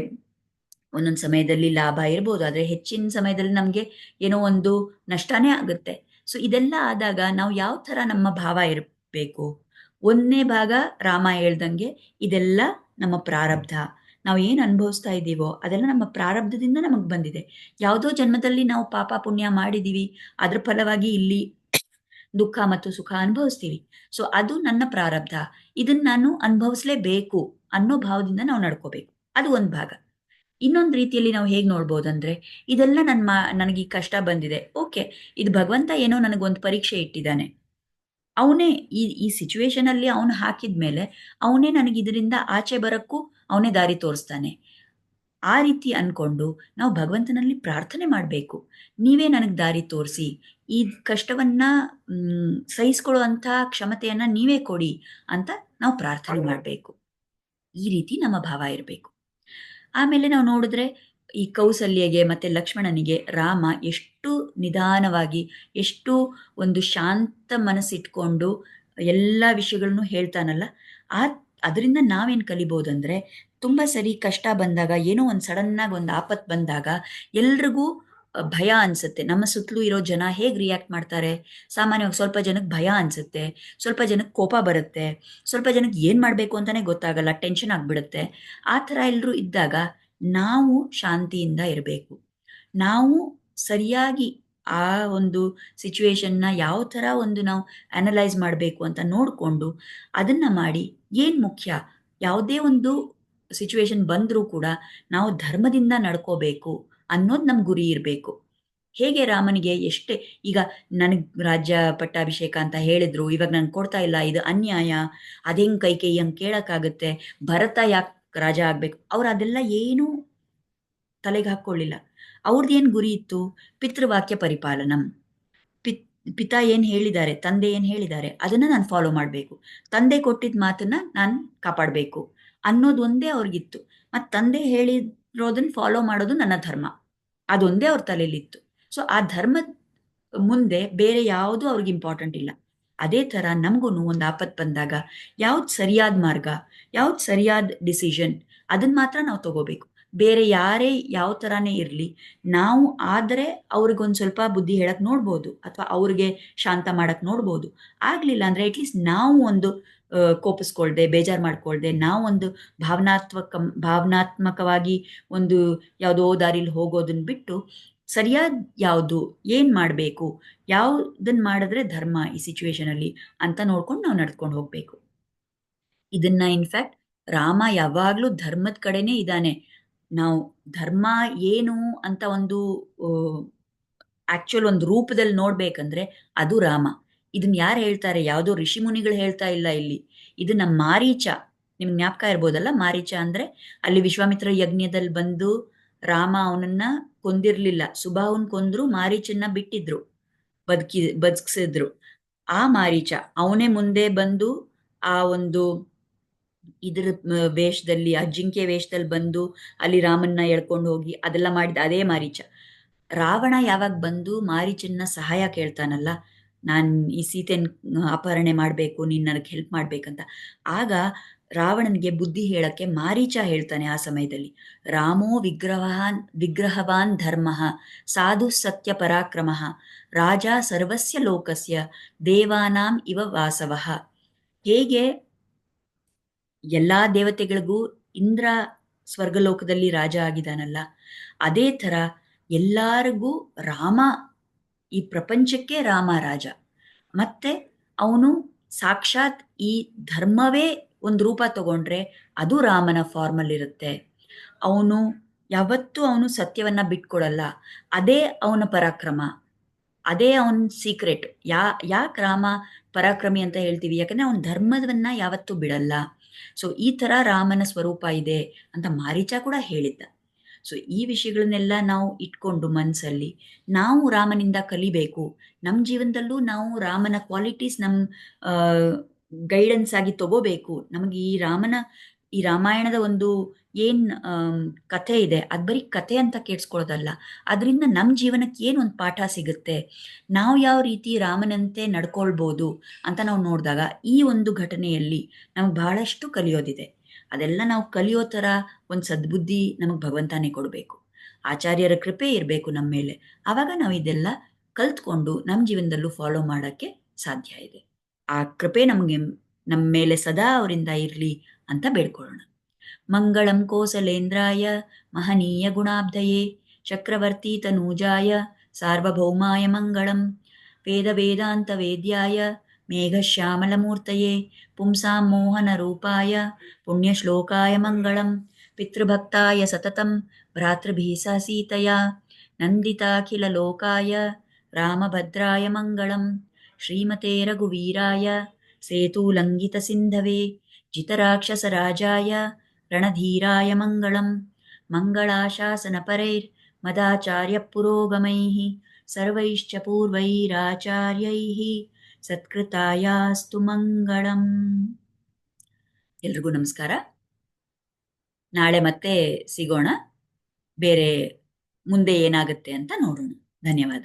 ಒಂದೊಂದು ಸಮಯದಲ್ಲಿ ಲಾಭ ಇರ್ಬೋದು, ಆದ್ರೆ ಹೆಚ್ಚಿನ ಸಮಯದಲ್ಲಿ ನಮಗೆ ಏನೋ ಒಂದು ನಷ್ಟನೇ ಆಗುತ್ತೆ. ಸೊ ಇದೆಲ್ಲ ಆದಾಗ ನಾವು ಯಾವ ತರ ನಮ್ಮ ಭಾವ ಇರಬೇಕು? ಒಂದನೇ ಭಾಗ ರಾಮ ಹೇಳ್ದಂಗೆ ಇದೆಲ್ಲ ನಮ್ಮ ಪ್ರಾರಬ್ಧ. ನಾವು ಏನು ಅನುಭವಿಸ್ತಾ ಇದ್ದೀವೋ ಅದೆಲ್ಲ ನಮ್ಮ ಪ್ರಾರಬ್ಧದಿಂದ ನಮಗ್ ಬಂದಿದೆ. ಯಾವುದೋ ಜನ್ಮದಲ್ಲಿ ನಾವು ಪಾಪ ಪುಣ್ಯ ಮಾಡಿದೀವಿ, ಅದ್ರ ಫಲವಾಗಿ ಇಲ್ಲಿ ದುಃಖ ಮತ್ತು ಸುಖ ಅನುಭವಿಸ್ತೀವಿ. ಸೊ ಅದು ನನ್ನ ಪ್ರಾರಬ್ಧ. ಇದನ್ನ ನಾನು ಅನುಭವಿಸ್ಲೇಬೇಕು ಅನ್ನೋ ಭಾವದಿಂದ ನಾವು ನಡ್ಕೋಬೇಕು. ಅದು ಒಂದು ಭಾಗ. ಇನ್ನೊಂದು ರೀತಿಯಲ್ಲಿ ನಾವು ಹೇಗ್ ನೋಡ್ಬೋದಂದ್ರೆ, ಇದೆಲ್ಲ ನನ್ ಮಾ, ನನಗೆ ಈ ಕಷ್ಟ ಬಂದಿದೆ. ಓಕೆ, ಇದು ಭಗವಂತ ಏನೋ ನನಗೊಂದು ಪರೀಕ್ಷೆ ಇಟ್ಟಿದ್ದಾನೆ. ಅವನೇ ಈ ಈ ಸಿಚುವೇಶನಲ್ಲಿ ಅವನು ಹಾಕಿದ್ಮೇಲೆ ಅವನೇ ನನಗೆ ಇದರಿಂದ ಆಚೆ ಬರಕ್ಕೂ ಅವನೇ ದಾರಿ ತೋರಿಸ್ತಾನೆ. ಆ ರೀತಿ ಅನ್ಕೊಂಡು ನಾವು ಭಗವಂತನಲ್ಲಿ ಪ್ರಾರ್ಥನೆ ಮಾಡಬೇಕು. ನೀವೇ ನನಗೆ ದಾರಿ ತೋರಿಸಿ. ಈ ಕಷ್ಟವನ್ನ ಸಹಿಸ್ಕೊಳ್ಳುವಂತಹ ಕ್ಷಮತೆಯನ್ನ ನೀವೇ ಕೊಡಿ ಅಂತ ನಾವು ಪ್ರಾರ್ಥನೆ ಮಾಡಬೇಕು. ಈ ರೀತಿ ನಮ್ಮ ಭಾವ ಇರಬೇಕು. ಆಮೇಲೆ ನಾವು ನೋಡಿದ್ರೆ ಈ ಕೌಸಲ್ಯಗೆ ಮತ್ತೆ ಲಕ್ಷ್ಮಣನಿಗೆ ರಾಮ ಎಷ್ಟು ನಿಧಾನವಾಗಿ, ಎಷ್ಟು ಒಂದು ಶಾಂತ ಮನಸ್ಸಿಟ್ಕೊಂಡು ಎಲ್ಲ ವಿಷಯಗಳನ್ನು ಹೇಳ್ತಾನಲ್ಲ, ಆ ಅದರಿಂದ ನಾವೇನು ಕಲಿಬೋದಂದ್ರೆ ತುಂಬ ಸರಿ ಕಷ್ಟ ಬಂದಾಗ, ಏನೋ ಒಂದು ಸಡನ್ನಾಗಿ ಒಂದು ಆಪತ್ತು ಬಂದಾಗ ಎಲ್ರಿಗೂ ಭಯ ಅನ್ಸುತ್ತೆ. ನಮ್ಮ ಸುತ್ತಲೂ ಇರೋ ಜನ ಹೇಗೆ ರಿಯಾಕ್ಟ್ ಮಾಡ್ತಾರೆ? ಸಾಮಾನ್ಯವಾಗಿ ಸ್ವಲ್ಪ ಜನಕ್ಕೆ ಭಯ ಅನ್ಸುತ್ತೆ, ಸ್ವಲ್ಪ ಜನಕ್ಕೆ ಕೋಪ ಬರುತ್ತೆ, ಸ್ವಲ್ಪ ಜನಕ್ಕೆ ಏನು ಮಾಡಬೇಕು ಅಂತಲೇ ಗೊತ್ತಾಗಲ್ಲ ಟೆನ್ಷನ್ ಆಗಿಬಿಡುತ್ತೆ. ಆ ಥರ ಎಲ್ಲರೂ ಇದ್ದಾಗ ನಾವು ಶಾಂತಿಯಿಂದ ಇರಬೇಕು. ನಾವು ಸರಿಯಾಗಿ ಆ ಒಂದು ಸಿಚುವೇಶನ್ನ ಯಾವ ಥರ ಒಂದು ನಾವು ಅನಲೈಸ್ ಮಾಡಬೇಕು ಅಂತ ನೋಡಿಕೊಂಡು ಅದನ್ನು ಮಾಡಿ ಏನು ಮುಖ್ಯ? ಯಾವುದೇ ಒಂದು ಸಿಚುವೇಶನ್ ಬಂದರೂ ಕೂಡ ನಾವು ಧರ್ಮದಿಂದ ನಡ್ಕೋಬೇಕು ಅನ್ನೋದು ನಮ್ಮ ಗುರಿ ಇರಬೇಕು. ಹೇಗೆ ರಾಮನಿಗೆ ಎಷ್ಟೇ, ಈಗ ನನಗೆ ರಾಜ್ಯ ಪಟ್ಟಾಭಿಷೇಕ ಅಂತ ಹೇಳಿದ್ರು, ಇವಾಗ ನನಗೆ ಕೊಡ್ತಾ ಇಲ್ಲ, ಇದು ಅನ್ಯಾಯ ಅದೇಂಗೆ ಕೈ ಕೈ ಹಂಗೆ ಕೇಳೋಕ್ಕಾಗುತ್ತೆ, ಭರತ ಯಾಕೆ ರಾಜ ಆಗಬೇಕು? ಅವ್ರು ಅದೆಲ್ಲ ಏನೂ ತಲೆಗೆ ಹಾಕ್ಕೊಳ್ಳಿಲ್ಲ. ಅವ್ರದ್ದು ಏನು ಗುರಿ ಇತ್ತು? ಪಿತೃವಾಕ್ಯ ಪರಿಪಾಲನಂ. ಪಿತ್ ಏನು ಹೇಳಿದ್ದಾರೆ, ತಂದೆ ಏನು ಹೇಳಿದ್ದಾರೆ, ಅದನ್ನ ನಾನು ಫಾಲೋ ಮಾಡಬೇಕು. ತಂದೆ ಕೊಟ್ಟಿದ್ದ ಮಾತನ್ನ ನಾನು ಕಾಪಾಡಬೇಕು ಅನ್ನೋದು ಒಂದೇ ಅವ್ರಿಗಿತ್ತು. ಮತ್ತು ತಂದೆ ಹೇಳಿರೋದನ್ನ ಫಾಲೋ ಮಾಡೋದು ನನ್ನ ಧರ್ಮ. ಅದೊಂದೇ ಅವ್ರ ತಲೆಯಲ್ಲಿತ್ತು ಸೊ ಆ ಧರ್ಮ ಮುಂದೆ ಬೇರೆ ಯಾವುದು ಅವ್ರಿಗೆ ಇಂಪಾರ್ಟೆಂಟ್ ಇಲ್ಲ. ಅದೇ ಥರ ನಮಗೂ ಒಂದು ಆಪತ್ತು ಬಂದಾಗ ಯಾವ್ದು ಸರಿಯಾದ ಮಾರ್ಗ, ಯಾವ್ದು ಸರಿಯಾದ ಡಿಸಿಷನ್ ಅದನ್ನ ಮಾತ್ರ ನಾವು ತಗೋಬೇಕು. ಬೇರೆ ಯಾರೇ ಯಾವ ಥರನೇ ಇರಲಿ, ನಾವು ಆದರೆ ಅವ್ರಿಗೊಂದು ಸ್ವಲ್ಪ ಬುದ್ಧಿ ಹೇಳಕ್ಕೆ ನೋಡ್ಬೋದು ಅಥವಾ ಅವ್ರಿಗೆ ಶಾಂತ ಮಾಡಕ್ಕೆ ನೋಡ್ಬೋದು. ಆಗಲಿಲ್ಲ ಅಂದರೆ ಅಟ್ಲೀಸ್ಟ್ ನಾವು ಒಂದು ಕೋಪಿಸ್ಕೊಳ್ದೆ, ಬೇಜಾರು ಮಾಡ್ಕೊಳ್ದೆ ಒಂದು ಭಾವನಾತ್ಮಕ ಭಾವನಾತ್ಮಕವಾಗಿ ಒಂದು ಯಾವುದೋ ದಾರಿಲಿ ಹೋಗೋದನ್ನ ಬಿಟ್ಟು ಸರಿಯಾದ ಯಾವುದು, ಏನು ಮಾಡಬೇಕು ಯಾವುದನ್ನ ಮಾಡಿದ್ರೆ ಧರ್ಮ ಈ ಸಿಚುವೇಶನಲ್ಲಿ ಅಂತ ನೋಡ್ಕೊಂಡು ನಾವು ನಡ್ಕೊಂಡು ಹೋಗಬೇಕು. ಇದನ್ನ ಇನ್ಫ್ಯಾಕ್ಟ್ ರಾಮ ಯಾವಾಗಲೂ ಧರ್ಮದ ಕಡೆನೇ ಇದ್ದಾನೆ ನಾವು ಧರ್ಮ ಏನು ಅಂತ ಒಂದು ಆಕ್ಚುಲ್ ಒಂದು ರೂಪದಲ್ಲಿ ನೋಡ್ಬೇಕಂದ್ರೆ ಅದು ರಾಮ. ಇದನ್ನ ಯಾರು ಹೇಳ್ತಾರೆ? ಯಾವುದೋ ಋಷಿ ಮುನಿಗಳು ಹೇಳ್ತಾ ಇಲ್ಲ ಇಲ್ಲಿ. ಇದು ನಮ್ಮ ಮಾರೀಚ. ನಿಮ್ಗೆ ಜ್ಞಾಪಕ ಇರ್ಬೋದಲ್ಲ? ಮಾರೀಚ ಅಂದ್ರೆ ಅಲ್ಲಿ ವಿಶ್ವಾಮಿತ್ರ ಯಜ್ಞದಲ್ಲಿ ಬಂದು ರಾಮ ಅವನನ್ನ ಕೊಂದಿರ್ಲಿಲ್ಲ. ಸುಬಾವನ್ ಕೊಂದ್ರು, ಮಾರೀಚನ್ನ ಬಿಟ್ಟಿದ್ರು. ಬದುಕಿ, ಬದುಕಿಸಿದ್ರು. ಆ ಮಾರೀಚ ಅವನೇ ಮುಂದೆ ಬಂದು ಆ ಒಂದು ಇದ್ರ ವೇಷದಲ್ಲಿ ಅಜ್ಜಿಂಕೆ ಜಿಂಕೆ ವೇಷದಲ್ಲಿ ಬಂದು ಅಲ್ಲಿ ರಾಮನ್ನ ಎಳ್ಕೊಂಡು ಹೋಗಿ ಅದೆಲ್ಲ ಮಾಡಿದ ಅದೇ ಮಾರೀಚ. ರಾವಣ ಯಾವಾಗ ಬಂದು ಮಾರೀಚನ್ನ ಸಹಾಯ ಕೇಳ್ತಾನಲ್ಲ, ನಾನು ಈ ಸೀತೆನ್ ಅಪಹರಣೆ ಮಾಡಬೇಕು, ನೀನು ನನಗೆ ಹೆಲ್ಪ್ ಮಾಡ್ಬೇಕಂತ. ಆಗ ರಾವಣನಿಗೆ ಬುದ್ಧಿ ಹೇಳಕ್ಕೆ ಮಾರೀಚ ಹೇಳ್ತಾನೆ ಆ ಸಮಯದಲ್ಲಿ, ರಾಮೋ ವಿಗ್ರಹವಾನ್ ವಿಗ್ರಹವಾನ್ ಧರ್ಮ, ಸಾಧು ಸತ್ಯ ಪರಾಕ್ರಮ, ರಾಜ ಸರ್ವಸ್ಯ ಲೋಕಸ್ಯ, ದೇವಾನಾಂ ಇವ ವಾಸವ. ಹೇಗೆ ಎಲ್ಲಾ ದೇವತೆಗಳಿಗೂ ಇಂದ್ರ ಸ್ವರ್ಗಲೋಕದಲ್ಲಿ ರಾಜ ಆಗಿದಾನಲ್ಲ ಅದೇ ಥರ ಎಲ್ಲರಿಗೂ ರಾಮ, ಈ ಪ್ರಪಂಚಕ್ಕೆ ರಾಮ ರಾಜ. ಮತ್ತೆ ಅವನು ಸಾಕ್ಷಾತ್ ಈ ಧರ್ಮವೇ ಒಂದು ರೂಪ ತಗೊಂಡ್ರೆ ಅದು ರಾಮನ ಫಾರ್ಮಲ್ಲಿರುತ್ತೆ. ಅವನು ಯಾವತ್ತೂ ಅವನು ಸತ್ಯವನ್ನ ಬಿಟ್ಕೊಡಲ್ಲ, ಅದೇ ಅವನ ಪರಾಕ್ರಮ, ಅದೇ ಅವನ ಸೀಕ್ರೆಟ್ ಯಾ, ಯಾಕೆ ರಾಮ ಪರಾಕ್ರಮಿ ಅಂತ ಹೇಳ್ತೀವಿ? ಯಾಕಂದ್ರೆ ಅವನ ಧರ್ಮವನ್ನ ಯಾವತ್ತೂ ಬಿಡಲ್ಲ. ಸೊ ಈ ಥರ ರಾಮನ ಸ್ವರೂಪ ಇದೆ ಅಂತ ಮಾರೀಚ ಕೂಡ ಹೇಳಿದ್ದ. ಸೊ ಈ ವಿಷಯಗಳನ್ನೆಲ್ಲ ನಾವು ಇಟ್ಕೊಂಡು ಮನಸ್ಸಲ್ಲಿ ನಾವು ರಾಮನಿಂದ ಕಲಿಬೇಕು. ನಮ್ಮ ಜೀವನದಲ್ಲೂ ನಾವು ರಾಮನ ಕ್ವಾಲಿಟೀಸ್ ನಮ್ಮ ಗೈಡೆನ್ಸ್ ಆಗಿ ತಗೋಬೇಕು. ನಮಗೆ ಈ ರಾಮನ, ಈ ರಾಮಾಯಣದ ಒಂದು ಏನ್ ಕಥೆ ಇದೆ, ಅದು ಬರೀ ಕಥೆ ಅಂತ ಕೇಳಿಸ್ಕೊಳ್ಳೋದಲ್ಲ. ಅದರಿಂದ ನಮ್ಮ ಜೀವನಕ್ಕೆ ಏನು ಒಂದು ಪಾಠ ಸಿಗುತ್ತೆ? ನಾವು ಯಾವ ರೀತಿ ರಾಮನಂತೆ ನಡ್ಕೊಳ್ಬೋದು ಅಂತ ನಾವು ನೋಡಿದಾಗ ಈ ಒಂದು ಘಟನೆಯಲ್ಲಿ ನಮಗೆ ಬಹಳಷ್ಟು ಕಲಿಯೋದಿದೆ. ಅದೆಲ್ಲ ನಾವು ಕಲಿಯೋ ಥರ ಒಂದು ಸದ್ಬುದ್ಧಿ ನಮಗೆ ಭಗವಂತನೇ ಕೊಡಬೇಕು. ಆಚಾರ್ಯರ ಕೃಪೆ ಇರಬೇಕು ನಮ್ಮ ಮೇಲೆ. ಆವಾಗ ನಾವು ಇದೆಲ್ಲ ಕಲ್ತ್ಕೊಂಡು ನಮ್ಮ ಜೀವನದಲ್ಲೂ ಫಾಲೋ ಮಾಡೋಕ್ಕೆ ಸಾಧ್ಯ ಇದೆ. ಆ ಕೃಪೆ ನಮಗೆ ನಮ್ಮ ಮೇಲೆ ಸದಾ ಅವರಿಂದ ಇರಲಿ ಅಂತ ಬೇಡ್ಕೊಳ್ಳೋಣ. मङ्गलं कोसलेन्द्राय महनीयगुणाब्धये चक्रवर्तीतनूजाय सार्वभौमाय मङ्गलं वेदवेदान्तवेद्याय मेघश्यामलमूर्तये पुंसां मोहनरूपाय पुण्यश्लोकाय मङ्गलं पितृभक्ताय सततं भ्रातृभिषासीतया नन्दिताखिललोकाय रामभद्राय मङ्गलं श्रीमते रघुवीराय सेतुलङ्घितसिन्धवे जितराक्षसराजाय रणधीराय मङ्गलं मङ्गलाशासनपरैर् मदाचार्य पुरोगमैः सर्वैश्च पूर्वैराचार्यैः ಸತ್ಕೃತಾಯಾಸ್ತು ಮಂಗಳಂ ಎಲ್ರಿಗೂ ನಮಸ್ಕಾರ ನಾಳೆ ಮತ್ತೆ ಸಿಗೋಣ ಬೇರೆ ಮುಂದೆ ಏನಾಗುತ್ತೆ ಅಂತ ನೋಡೋಣ ಧನ್ಯವಾದ